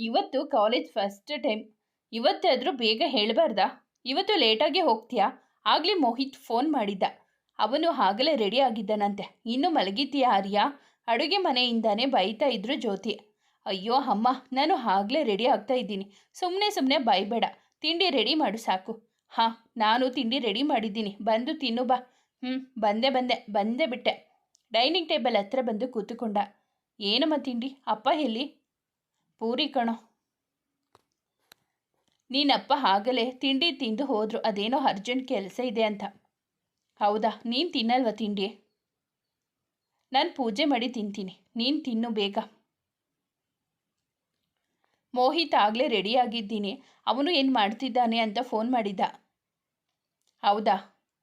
ಇವತ್ತು college first time ಇವತ್ತಾದರೂ ಬೇಗ ಹೇಳಬಾರ್ದಾ? ಇವತ್ತು ಲೇಟಾಗಿ ಹೋಗ್ತೀಯಾ? ಆಗಲೇ ಮೋಹಿತ್ ಫೋನ್ ಮಾಡಿದ್ದ. ಅವನು ಆಗಲೇ ರೆಡಿ ಆಗಿದ್ದಾನಂತೆ. ಇನ್ನು ಮಲಗಿದ್ದೀಯ ಆರ್ಯ? ಅಡುಗೆ ಮನೆಯಿಂದಾನೇ ಬೈತಾ ಇದ್ರು ಜ್ಯೋತಿ. ಅಯ್ಯೋ ಅಮ್ಮ, ನಾನು ಆಗಲೇ ರೆಡಿ ಆಗ್ತಾ ಇದ್ದೀನಿ. ಸುಮ್ಮನೆ ಸುಮ್ಮನೆ ಬೈಬೇಡ. ತಿಂಡಿ ರೆಡಿ ಮಾಡು ಸಾಕು. ಹಾಂ, ನಾನು ತಿಂಡಿ ರೆಡಿ ಮಾಡಿದ್ದೀನಿ. ಬಂದು ತಿನ್ನು ಬಾ. ಹ್ಞೂ ಬಂದೆ ಬಂದೆ ಬಂದೆ ಬಿಟ್ಟೆ. ಡೈನಿಂಗ್ ಟೇಬಲ್ ಹತ್ರ ಬಂದು ಕೂತುಕೊಂಡ. ಏನಮ್ಮ ತಿಂಡಿ? ಅಪ್ಪ ಎಲ್ಲಿ? ಪೂರಿ ಕಣೋ. ನೀನಪ್ಪ ಆಗಲೇ ತಿಂಡಿ ತಿಂದು ಹೋದ್ರು, ಅದೇನೋ ಅರ್ಜೆಂಟ್ ಕೆಲಸ ಇದೆ ಅಂತ. ಹೌದಾ, ನೀನು ತಿನ್ನಲ್ವ ತಿಂಡಿ? ನಾನು ಪೂಜೆ ಮಾಡಿ ತಿಂತೀನಿ, ನೀನು ತಿನ್ನು ಬೇಗ. ಮೋಹಿತ್ ಆಗಲೇ ರೆಡಿಯಾಗಿದ್ದೀನಿ ಅವನು ಏನು ಮಾಡ್ತಿದ್ದಾನೆ ಅಂತ ಫೋನ್ ಮಾಡಿದ್ದ. ಹೌದಾ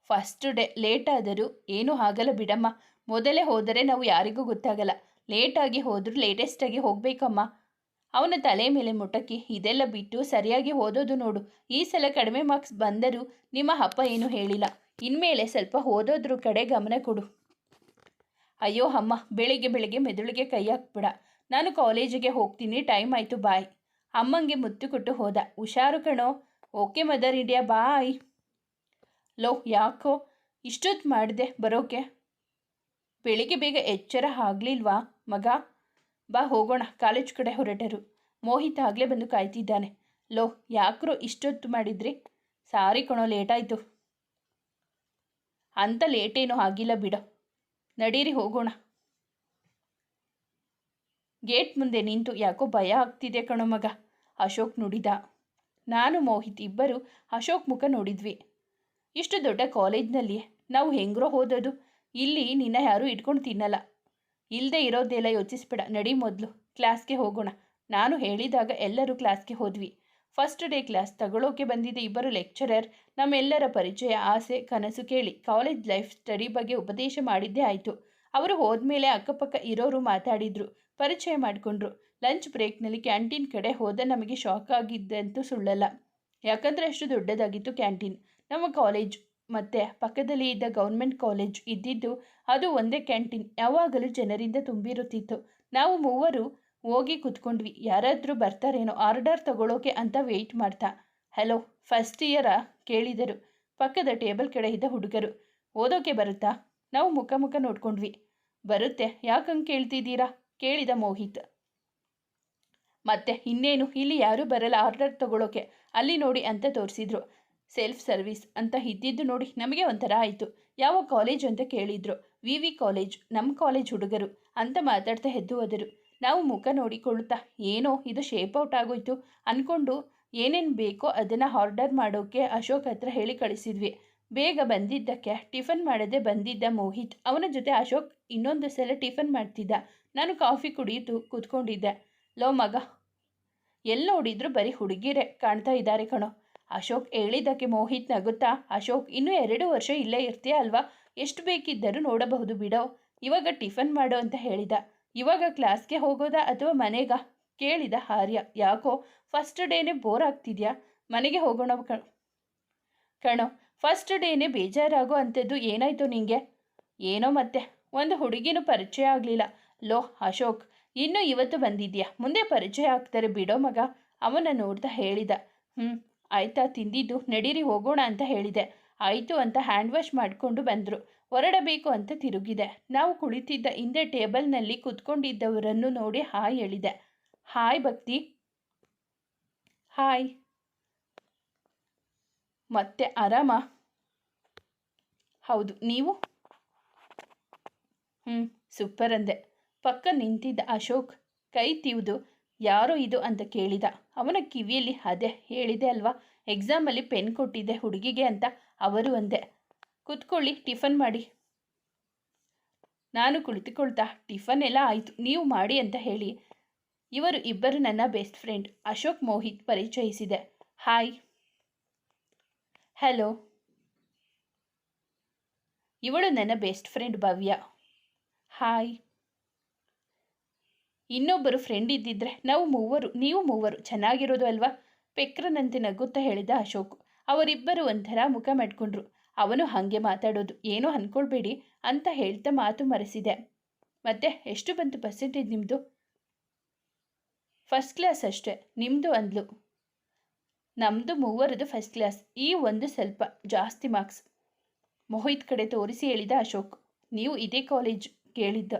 ಫಸ್ಟ್ ಡೇ ಲೇಟ್ ಆದರೂ ಏನೂ ಆಗಲ್ಲ ಬಿಡಮ್ಮ. ಮೊದಲೇ ಹೋದರೆ ನಾವು ಯಾರಿಗೂ ಗೊತ್ತಾಗಲ್ಲ. ಲೇಟಾಗಿ ಹೋದರೂ ಲೇಟೆಸ್ಟಾಗಿ ಹೋಗಬೇಕಮ್ಮ. ಅವನ ತಲೆ ಮೇಲೆ ಮುಟಕಿ ಇದೆಲ್ಲ ಬಿಟ್ಟು ಸರಿಯಾಗಿ ಓದೋದು ನೋಡು. ಈ ಸಲ ಕಡಿಮೆ ಮಾರ್ಕ್ಸ್ ಬಂದರೂ ನಿಮ್ಮ ಅಪ್ಪ ಏನು ಹೇಳಿಲ್ಲ. ಇನ್ಮೇಲೆ ಸ್ವಲ್ಪ ಓದೋದ್ರ ಕಡೆ ಗಮನ ಕೊಡು. ಅಯ್ಯೋ ಅಮ್ಮ, ಬೆಳಿಗ್ಗೆ ಬೆಳಿಗ್ಗೆ ಮೆದುಳಿಗೆ ಕೈ ಹಾಕ್ಬಿಡ. ನಾನು ಕಾಲೇಜಿಗೆ ಹೋಗ್ತೀನಿ, ಟೈಮ್ ಆಯಿತು, ಬಾಯ್. ಅಮ್ಮಂಗೆ ಮುತ್ತು ಕೊಟ್ಟು ಹೋದ. ಹುಷಾರು ಕಣೋ. Okay mother India, bye. Low, ಯಾಕೋ ಇಷ್ಟೊತ್ತು ಮಾಡಿದೆ ಬರೋಕೆ? ಬೆಳಿಗ್ಗೆ ಬೇಗ ಎಚ್ಚರ ಆಗಲಿಲ್ವಾ ಮಗ? ಬಾ ಹೋಗೋಣ, ಕಾಲೇಜ್ ಕಡೆ ಹೊರಟರು. ಮೋಹಿತ್ ಆಗಲೇ ಬಂದು ಕಾಯ್ತಿದ್ದಾನೆ. ಲೋ, ಯಾಕ್ರೋ ಇಷ್ಟೊತ್ತು ಮಾಡಿದ್ರಿ? ಸಾರಿ ಕಣೋ, ಲೇಟಾಯಿತು. ಅಂತ ಲೇಟೇನೂ ಆಗಿಲ್ಲ ಬಿಡೋ. ನಡೀರಿ, ಹೋಗೋಣ. ಗೇಟ್ ಮುಂದೆ ನಿಂತು ಯಾಕೋ ಭಯ ಆಗ್ತಿದೆ ಕಣೋ ಮಗ. ಅಶೋಕ್ ನುಡಿದ. ನಾನು, ಮೋಹಿತ್ ಇಬ್ಬರು ಅಶೋಕ್ ಮುಖ ನೋಡಿದ್ವಿ. ಇಷ್ಟು ದೊಡ್ಡ ಕಾಲೇಜ್ನಲ್ಲಿ ನಾವು ಹೆಂಗ್ರೋ ಹೋದದು? ಇಲ್ಲಿ ನಿನ್ನ ಯಾರೂ ಇಟ್ಕೊಂಡು ತಿನ್ನಲ್ಲ. ಇಲ್ಲದೆ ಇರೋದೆಲ್ಲ ಯೋಚಿಸ್ಬೇಡ. ನಡಿ ಮೊದಲು. ಕ್ಲಾಸ್ಗೆ ಹೋಗೋಣ. ನಾನು ಹೇಳಿದಾಗ ಎಲ್ಲರೂ ಕ್ಲಾಸ್ಗೆ ಹೋದ್ವಿ. ಫಸ್ಟ್ ಡೇ ಕ್ಲಾಸ್ ತಗೊಳ್ಳೋಕೆ ಬಂದಿದ್ದ ಇಬ್ಬರು ಲೆಕ್ಚರರ್ ನಮ್ಮೆಲ್ಲರ ಪರಿಚಯ, ಆಸೆ, ಕನಸು ಕೇಳಿ ಕಾಲೇಜ್ ಲೈಫ್ ಸ್ಟಡಿ ಬಗ್ಗೆ ಉಪದೇಶ ಮಾಡಿದ್ದೇ ಆಯಿತು. ಅವರು ಹೋದ್ಮೇಲೆ ಅಕ್ಕಪಕ್ಕ ಇರೋರು ಮಾತಾಡಿದ್ರು, ಪರಿಚಯ ಮಾಡಿಕೊಂಡ್ರು. ಲಂಚ್ ಬ್ರೇಕ್ನಲ್ಲಿ ಕ್ಯಾಂಟೀನ್ ಕಡೆ ಹೋದ ನಮಗೆ ಶಾಕ್ ಆಗಿದ್ದಂತೂ ಸುಳ್ಳಲ್ಲ. ಯಾಕಂದರೆ ಅಷ್ಟು ದೊಡ್ಡದಾಗಿತ್ತು ಕ್ಯಾಂಟೀನ್. ನಮ್ಮ ಕಾಲೇಜ್ ಮತ್ತು ಪಕ್ಕದಲ್ಲಿ ಇದ್ದ ಗೌರ್ಮೆಂಟ್ ಕಾಲೇಜ್ ಇದ್ದಿದ್ದು ಅದು ಒಂದೇ ಕ್ಯಾಂಟೀನ್. ಯಾವಾಗಲೂ ಜನರಿಂದ ತುಂಬಿರುತ್ತಿತ್ತು. ನಾವು ಮೂವರು ಹೋಗಿ ಕುತ್ಕೊಂಡ್ವಿ. ಯಾರಾದರೂ ಬರ್ತಾರೇನೋ ಆರ್ಡರ್ ತಗೊಳ್ಳೋಕೆ ಅಂತ ವೆಯ್ಟ್ ಮಾಡ್ತಾ. ಹಲೋ, ಫಸ್ಟ್ ಇಯರಾ? ಕೇಳಿದರು. ಪಕ್ಕದ ಟೇಬಲ್ ಕಡೆ ಇದ್ದ ಹುಡುಗರು. ಓದೋಕೆ ಬರುತ್ತಾ? ನಾವು ಮುಖ ಮುಖ ನೋಡ್ಕೊಂಡ್ವಿ. ಬರುತ್ತೆ ಯಾಕಂಗೆ ಕೇಳ್ತಿದ್ದೀರಾ? ಕೇಳಿದ ಮೋಹಿತ್. ಮತ್ತೆ ಇನ್ನೇನು, ಇಲ್ಲಿ ಯಾರೂ ಬರಲ್ಲ ಆರ್ಡರ್ ತಗೊಳ್ಳೋಕೆ ಅಲ್ಲಿ ನೋಡಿ ಅಂತ ತೋರಿಸಿದ್ರು. ಸೆಲ್ಫ್ ಸರ್ವಿಸ್ ಅಂತ ಇದ್ದಿದ್ದು ನೋಡಿ ನಮಗೆ ಒಂಥರ ಆಯಿತು. ಯಾವ ಕಾಲೇಜ್ ಅಂತ ಕೇಳಿದ್ರು. ವಿ ವಿ ಕಾಲೇಜ್ ನಮ್ಮ ಕಾಲೇಜ್ ಹುಡುಗರು ಅಂತ ಮಾತಾಡ್ತಾ ಎದ್ದು ಹೋದರು. ನಾವು ಮುಖ ನೋಡಿಕೊಳ್ಳುತ್ತಾ ಏನೋ ಇದು ಶೇಪ್ ಔಟ್ ಆಗೋಯ್ತು ಅಂದ್ಕೊಂಡು ಏನೇನು ಬೇಕೋ ಅದನ್ನು ಆರ್ಡರ್ ಮಾಡೋಕ್ಕೆ ಅಶೋಕ್ ಹತ್ರ ಹೇಳಿ ಕಳಿಸಿದ್ವಿ. ಬೇಗ ಬಂದಿದ್ದಕ್ಕೆ ಟಿಫನ್ ಮಾಡದೆ ಬಂದಿದ್ದ ಮೋಹಿತ್ ಅವನ ಜೊತೆ ಅಶೋಕ್ ಇನ್ನೊಂದು ಸಲ ಟಿಫನ್ ಮಾಡ್ತಿದ್ದ. ನಾನು ಕಾಫಿ ಕುಡಿಯಿತು ಕೂತ್ಕೊಂಡಿದ್ದೆ. ಲೋ ಮಗ ಎಲ್ಲಿ ನೋಡಿದ್ರು ಬರೀ ಹುಡುಗಿರೇ ಕಾಣ್ತಾ ಇದ್ದಾರೆ ಕಣೋ. ಅಶೋಕ್ ಹೇಳಿದ್ದಕ್ಕೆ ಮೋಹಿತ್ ನಗುತ್ತಾ, ಅಶೋಕ್, ಇನ್ನೂ ಎರಡು ವರ್ಷ ಇಲ್ಲೇ ಇರ್ತೀಯ ಅಲ್ವಾ? ಎಷ್ಟು ಬೇಕಿದ್ದರೂ ನೋಡಬಹುದು ಬಿಡೋ. ಇವಾಗ ಟಿಫನ್ ಮಾಡೋ ಅಂತ ಹೇಳಿದ. ಇವಾಗ ಕ್ಲಾಸ್ಗೆ ಹೋಗೋದಾ ಅಥವಾ ಮನೆಗ? ಕೇಳಿದ ಹಾರ್ಯ ಯಾಕೋ, ಫಸ್ಟ್ ಡೇನೇ ಬೋರ್ ಆಗ್ತಿದ್ಯಾ? ಮನೆಗೆ ಹೋಗೋಣ ಕಣ, ಕಣೋ. ಫಸ್ಟ್ ಡೇನೇ ಬೇಜಾರಾಗೋ ಅಂಥದ್ದು ಏನಾಯಿತು ನಿಂಗೆ? ಏನೋ ಮತ್ತೆ. ಒಂದು ಹುಡುಗಿನೂ ಪರಿಚಯ ಆಗಲಿಲ್ಲ. ಲೋ, ಅಶೋಕ್, ಇನ್ನೂ ಇವತ್ತು ಬಂದಿದ್ಯಾ? ಮುಂದೆ ಪರಿಚಯ ಆಗ್ತಾರೆ ಬಿಡೋ ಮಗ. ಅವನ ನೋಡ್ತಾ ಹೇಳಿದ. ಹ್ಞೂ ಆಯ್ತಾ ತಿಂದಿದ್ದು ನಡೀರಿ ಹೋಗೋಣ ಅಂತ ಹೇಳಿದೆ. ಆಯಿತು ಅಂತ ಹ್ಯಾಂಡ್ ವಾಶ್ ಮಾಡಿಕೊಂಡು ಬಂದರು. ಹೊರಡಬೇಕು ಅಂತ ತಿರುಗಿದೆ. ನಾವು ಕುಳಿತಿದ್ದ ಹಿಂದೆ ಟೇಬಲ್ನಲ್ಲಿ ಕುತ್ಕೊಂಡಿದ್ದವರನ್ನು ನೋಡಿ ಹಾಯ್ ಹೇಳಿದೆ. ಹಾಯ್ ಭಕ್ತಿ. ಹಾಯ್. ಮತ್ತೆ ಆರಾಮ? ಹೌದು, ನೀವು? ಹ್ಞೂ ಸೂಪರ್ ಅಂದೆ. ಪಕ್ಕ ನಿಂತಿದ್ದ ಅಶೋಕ್, ಕೈ ತಿವಿದು. ಯಾರೋ ಇದು ಅಂತ ಕೇಳಿದ. ಅವನ ಕಿವಿಯಲ್ಲಿ ಅದೇ ಹೇಳಿದೆ ಅಲ್ವಾ? ಎಕ್ಸಾಮಲ್ಲಿ ಪೆನ್ ಕೊಟ್ಟಿದ್ದೆ ಹುಡುಗಿಗೆ ಅಂತ ಅವರು ಅಂದೆ. ಕುತ್ಕೊಳ್ಳಿ, ಟಿಫನ್ ಮಾಡಿ. ನಾನು ಕುಳಿತುಕೊಳ್ತಾ, ಟಿಫನ್ ಎಲ್ಲ ಆಯಿತು, ನೀವು ಮಾಡಿ ಅಂತ ಹೇಳಿ. ಇವರು ಇಬ್ಬರು ನನ್ನ ಬೆಸ್ಟ್ ಫ್ರೆಂಡ್, ಅಶೋಕ್ ಮೋಹಿತ್ ಪರಿಚಯಿಸಿದೆ. ಹಾಯ್. ಹಲೋ. ಇವಳು ನನ್ನ ಬೆಸ್ಟ್ ಫ್ರೆಂಡ್ ಭವ್ಯ. ಹಾಯ್. ಇನ್ನೊಬ್ಬರು ಫ್ರೆಂಡ್ ಇದ್ದಿದ್ರೆ ನಾವು ಮೂವರು, ನೀವು ಮೂವರು ಚೆನ್ನಾಗಿರೋದು ಅಲ್ವಾ? ಪೆಕ್ರನಂತೆ ನಗುತ್ತಾ ಹೇಳಿದ ಅಶೋಕ್. ಅವರಿಬ್ಬರು ಒಂಥರ ಮುಖ ಮಾಡಿಕೊಂಡ್ರು. ಅವನು ಹಾಗೆ ಮಾತಾಡೋದು, ಏನೋ ಅನ್ಕೊಳ್ಬೇಡಿ ಅಂತ ಹೇಳ್ತಾ ಮಾತು ಮರೆಸಿದೆ. ಮತ್ತೆ ಎಷ್ಟು ಬಂತು ಪರ್ಸೆಂಟೇಜ್ ನಿಮ್ಮದು ಫಸ್ಟ್ ಕ್ಲಾಸ್ ಅಷ್ಟೇ ನಿಮ್ಮದು ಅಂದ್ಲು. ನಮ್ಮದು ಮೂವರದು ಫಸ್ಟ್ ಕ್ಲಾಸ್ ಈ ಒಂದು ಸ್ವಲ್ಪ ಜಾಸ್ತಿ ಮಾರ್ಕ್ಸ್ ಮೋಹಿತ್ ಕಡೆ ತೋರಿಸಿ ಹೇಳಿದ ಅಶೋಕ್. ನೀವು ಇದೇ ಕಾಲೇಜ್ ಕೇಳಿದ್ದ.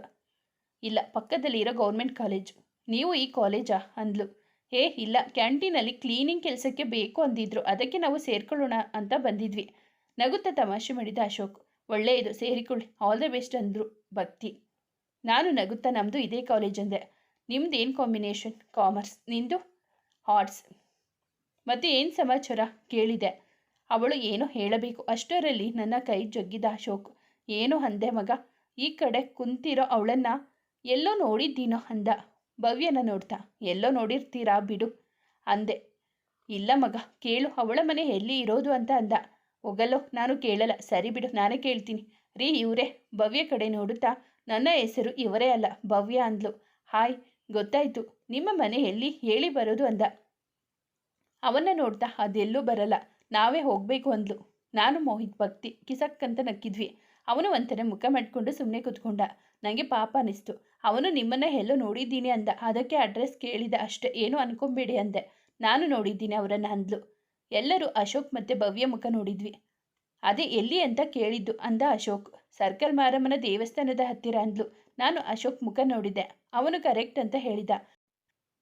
ಇಲ್ಲ ಪಕ್ಕದಲ್ಲಿ ಇರೋ ಗೌರ್ಮೆಂಟ್ ಕಾಲೇಜು. ನೀವು ಈ ಕಾಲೇಜಾ? ಅಂದ್ಲು. ಏ ಇಲ್ಲ, ಕ್ಯಾಂಟೀನಲ್ಲಿ ಕ್ಲೀನಿಂಗ್ ಕೆಲಸಕ್ಕೆ ಬೇಕು ಅಂದಿದ್ರು, ಅದಕ್ಕೆ ನಾವು ಸೇರ್ಕೊಳ್ಳೋಣ ಅಂತ ಬಂದಿದ್ವಿ. ನಗುತ್ತಾ ತಮಾಷೆ ಮಾಡಿದ ಅಶೋಕ್. ಒಳ್ಳೆಯದು ಸೇರಿಕೊಳ್ಳಿ, ಆಲ್ ದ ಬೆಸ್ಟ್ ಅಂದರು ಭಕ್ತಿ. ನಾನು ನಗುತ್ತಾ ನಮ್ಮದು ಇದೇ ಕಾಲೇಜ್ ಅಂದೆ. ನಿಮ್ದು ಏನು ಕಾಂಬಿನೇಷನ್? ಕಾಮರ್ಸ್. ನಿಂದು? ಆರ್ಟ್ಸ್. ಮತ್ತೆ ಏನು ಸಮಾಚಾರ? ಕೇಳಿದೆ. ಅವಳು ಏನೋ ಹೇಳಬೇಕು. ಅಷ್ಟರಲ್ಲಿ ನನ್ನ ಕೈ ಜಗ್ಗಿದ ಅಶೋಕ್. ಏನು ಅಂದೆ ಮಗ. ಈ ಕಡೆ ಕುಂತಿರೋ ಅವಳನ್ನು ಎಲ್ಲೋ ನೋಡಿದ್ದೀನೋ ಅಂದ. ಭವ್ಯನ ನೋಡ್ತಾ, ಎಲ್ಲೋ ನೋಡಿರ್ತೀರಾ ಬಿಡು ಅಂದೆ. ಇಲ್ಲ ಮಗ, ಕೇಳು, ಅವಳ ಮನೆ ಎಲ್ಲಿ ಇರೋದು ಅಂತ ಅಂದ. ಹೋಗಲ್ಲೋ ನಾನು ಕೇಳಲ್ಲ, ಸರಿ ಬಿಡು, ನಾನೇ ಕೇಳ್ತೀನಿ. ರೀ, ಇವರೇ, ಭವ್ಯ ಕಡೆ ನೋಡುತ್ತಾ, ನನ್ನ ಹೆಸರು ಇವರೇ ಅಲ್ಲ, ಭವ್ಯ ಅಂದ್ಲು. ಹಾಯ್, ಗೊತ್ತಾಯ್ತು, ನಿಮ್ಮ ಮನೆ ಎಲ್ಲಿ, ಹೇಳಿ ಬರೋದು ಅಂದ. ಅವನ್ನ ನೋಡ್ತಾ, ಅದೆಲ್ಲೂ ಬರಲ್ಲ, ನಾವೇ ಹೋಗಬೇಕು ಅಂದ್ಲು. ನಾನು ಮೋಹಿತ್ ಭಕ್ತಿ ಕಿಸಕ್ಕಂತ ನಕ್ಕಿದ್ವಿ. ಅವನು ಒಂಥರ ಮುಖ ಮಾಡಿಕೊಂಡು ಸುಮ್ಮನೆ ಕೂತ್ಕೊಂಡ. ನನಗೆ ಪಾಪ ಅನಿಸ್ತು. ಅವನು ನಿಮ್ಮನ್ನ ಎಲ್ಲೋ ನೋಡಿದ್ದೀನಿ ಅಂದ. ಅದಕ್ಕೆ ಅಡ್ರೆಸ್ ಕೇಳಿದ. ಅಷ್ಟೇ, ಏನು ಅನ್ಕೊಂಬೇಡಿ ಅಂದೆ. ನಾನು ನೋಡಿದ್ದೀನಿ ಅವರನ್ನು ಅಂದ್ಲು. ಎಲ್ಲರೂ ಅಶೋಕ್ ಮತ್ತೆ ಭವ್ಯ ಮುಖ ನೋಡಿದ್ವಿ. ಅದೇ ಎಲ್ಲಿ ಅಂತ ಕೇಳಿದ್ದು ಅಂದ ಅಶೋಕ್. ಸರ್ಕಲ್ ಮಾರಮ್ಮನ ದೇವಸ್ಥಾನದ ಹತ್ತಿರ ಅಂದ್ಲು. ನಾನು ಅಶೋಕ್ ಮುಖ ನೋಡಿದೆ ಅವನು ಕರೆಕ್ಟ್ ಅಂತ ಹೇಳಿದ.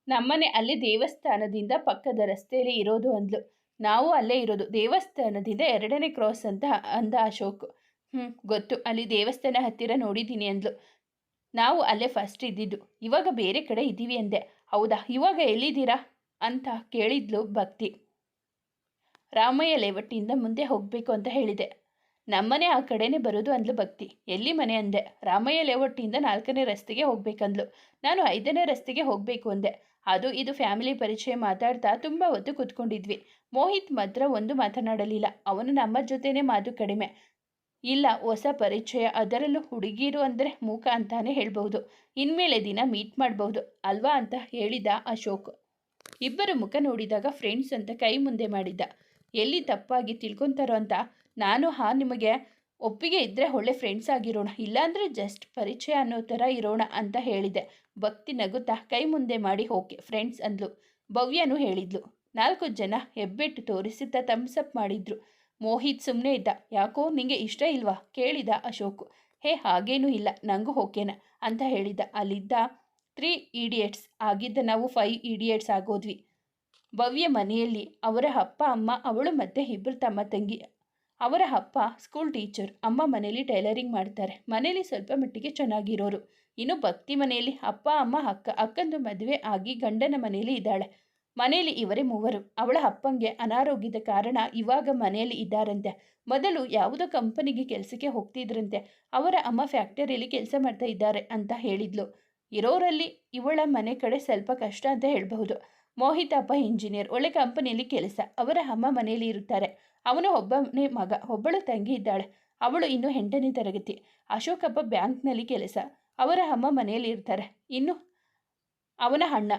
ನಮ್ಮನೆ ಅಲ್ಲಿ ದೇವಸ್ಥಾನದಿಂದ ಪಕ್ಕದ ರಸ್ತೆಯಲ್ಲಿ ಇರೋದು ಅಂದ್ಲು. ನಾವು ಅಲ್ಲೇ ಇರೋದು. ದೇವಸ್ಥಾನದಿಂದ ಎರಡನೇ ಕ್ರಾಸ್ ಅಂತ ಅಂದ ಅಶೋಕ್. ಹ್ಞೂ ಗೊತ್ತು. ಅಲ್ಲಿ ದೇವಸ್ಥಾನ ಹತ್ತಿರ ನೋಡಿದ್ದೀನಿ ಅಂದ್ಲು. ನಾವು ಅಲ್ಲೇ ಫಸ್ಟ್ ಇದ್ದಿದ್ದು. ಇವಾಗ ಬೇರೆ ಕಡೆ ಇದ್ದೀವಿ ಅಂದೆ. ಹೌದಾ? ಇವಾಗ ಎಲ್ಲಿದ್ದೀರಾ? ಅಂತ ಕೇಳಿದ್ಲು ಭಕ್ತಿ. ರಾಮಯ್ಯ ಲೇವಟ್ಟಿಯಿಂದ ಮುಂದೆ ಹೋಗಬೇಕು ಅಂತ ಹೇಳಿದೆ. ನಮ್ಮನೆ ಆ ಕಡೆನೇ ಬರೋದು ಅಂದ್ಲು ಭಕ್ತಿ. ಎಲ್ಲಿ ಮನೆ ಅಂದೆ? ರಾಮಯ್ಯ ಲೇವಟ್ಟಿಯಿಂದ ನಾಲ್ಕನೇ ರಸ್ತೆಗೆ ಹೋಗ್ಬೇಕಂದ್ಲು. ನಾನು ಐದನೇ ರಸ್ತೆಗೆ ಹೋಗಬೇಕು ಅಂದೆ. ಅದು ಇದು ಫ್ಯಾಮಿಲಿ ಪರಿಚಯ ಮಾತಾಡ್ತಾ ತುಂಬ ಹೊತ್ತು ಕೂತ್ಕೊಂಡಿದ್ವಿ. ಮೋಹಿತ್ ಮಾತ್ರ ಒಂದು ಮಾತನಾಡಲಿಲ್ಲ. ಅವನು ನಮ್ಮ ಜೊತೆನೇ ಮಾತು ಕಡಿಮೆ. ಇಲ್ಲ, ಹೊಸ ಪರಿಚಯ ಅದರಲ್ಲೂ ಹುಡುಗಿರು ಅಂದರೆ ಮೂಕ ಅಂತಾನೆ ಹೇಳ್ಬಹುದು. ಇನ್ಮೇಲೆ ದಿನ ಮೀಟ್ ಮಾಡಬಹುದು. ಅಲ್ವಾ ಅಂತ ಹೇಳಿದ ಅಶೋಕ್. ಇಬ್ಬರು ಮುಖ ನೋಡಿದಾಗ ಫ್ರೆಂಡ್ಸ್ ಅಂತ ಕೈ ಮುಂದೆ ಮಾಡಿದ್ದ. ಎಲ್ಲಿ ತಪ್ಪಾಗಿ ತಿಳ್ಕೊತಾರೋ ಅಂತ ನಾನು ಹಾ ನಿಮಗೆ ಒಪ್ಪಿಗೆ ಇದ್ದರೆ ಒಳ್ಳೆ ಫ್ರೆಂಡ್ಸ್ ಆಗಿರೋಣ ಇಲ್ಲಾಂದರೆ ಜಸ್ಟ್ ಪರಿಚಯ ಅನ್ನೋ ಥರ ಇರೋಣ ಅಂತ ಹೇಳಿದೆ. ಭಕ್ತಿ ನಗುತ್ತಾ ಕೈ ಮುಂದೆ ಮಾಡಿ ಓಕೆ ಫ್ರೆಂಡ್ಸ್ ಅಂದ್ಲು. ಭವ್ಯನು ಹೇಳಿದ್ಲು. ನಾಲ್ಕು ಜನ ಹೆಬ್ಬೆಟ್ಟು ತೋರಿಸುತ್ತಾ ಥಮ್ಸಪ್ ಮಾಡಿದ್ರು. ಮೋಹಿತ್ ಸುಮ್ಮನೆ ಇದ್ದ. ಯಾಕೋ ನಿಂಗೆ ಇಷ್ಟ ಇಲ್ವಾ? ಕೇಳಿದ ಅಶೋಕ್. ಹೇ, ಹಾಗೇನೂ ಇಲ್ಲ. ನನಗೂ ಓಕೆನ ಅಂತ ಹೇಳಿದ್ದ ಅಲ್ಲಿದ್ದ ತ್ರೀ ಇಡಿಯಟ್ಸ್ ಆಗಿದ್ದ ನಾವು ಫೈವ್ ಇಡಿಯಟ್ಸ್ ಆಗೋದ್ವಿ. ಭವ್ಯ ಮನೆಯಲ್ಲಿ ಅವರ ಅಪ್ಪ, ಅಮ್ಮ, ಅವಳು ಮತ್ತೆ ಇಬ್ಬರು ತಮ್ಮ ತಂಗಿ. ಅವರ ಅಪ್ಪ ಸ್ಕೂಲ್ ಟೀಚರ್ ಅಮ್ಮ ಮನೆಯಲ್ಲಿ ಟೈಲರಿಂಗ್ ಮಾಡ್ತಾರೆ. ಮನೆಯಲ್ಲಿ ಸ್ವಲ್ಪ ಮಟ್ಟಿಗೆ ಚೆನ್ನಾಗಿರೋರು. ಇನ್ನು ಭಕ್ತಿ ಮನೆಯಲ್ಲಿ ಅಪ್ಪ, ಅಮ್ಮ, ಅಕ್ಕ, ಅಕ್ಕಂದು ಮದುವೆ ಆಗಿ ಗಂಡನ ಮನೆಯಲ್ಲಿ ಇದ್ದಾಳೆ. ಮನೆಯಲ್ಲಿ ಇವರೇ ಮೂವರು. ಅವಳ ಅಪ್ಪಂಗೆ ಅನಾರೋಗ್ಯದ ಕಾರಣ ಇವಾಗ ಮನೆಯಲ್ಲಿ ಇದ್ದಾರಂತೆ. ಮೊದಲು ಯಾವುದೋ ಕಂಪನಿಗೆ ಕೆಲಸಕ್ಕೆ ಹೋಗ್ತಿದ್ರಂತೆ. ಅವರ ಅಮ್ಮ ಫ್ಯಾಕ್ಟರಿಯಲ್ಲಿ ಕೆಲಸ ಮಾಡ್ತಾ ಇದ್ದಾರೆ ಅಂತ ಹೇಳಿದ್ಲು. ಇರೋರಲ್ಲಿ ಇವಳ ಮನೆ ಕಡೆ ಸ್ವಲ್ಪ ಕಷ್ಟ ಅಂತ ಹೇಳಬಹುದು. ಮೋಹಿತ್ ಅಪ್ಪ ಇಂಜಿನಿಯರ್, ಒಳ್ಳೆ ಕಂಪನಿಯಲ್ಲಿ ಕೆಲಸ. ಅವರ ಅಮ್ಮ ಮನೆಯಲ್ಲಿ ಇರುತ್ತಾರೆ. ಅವನು ಒಬ್ಬನೇ ಮಗ, ಒಬ್ಬಳು ತಂಗಿ ಇದ್ದಾಳೆ. ಅವಳು ಇನ್ನು ಎಂಟನೇ ತರಗತಿ. ಅಶೋಕಪ್ಪ ಬ್ಯಾಂಕ್ನಲ್ಲಿ ಕೆಲಸ. ಅವರ ಅಮ್ಮ ಮನೆಯಲ್ಲಿ ಇರ್ತಾರೆ. ಇನ್ನು ಅವನ ಅಣ್ಣ.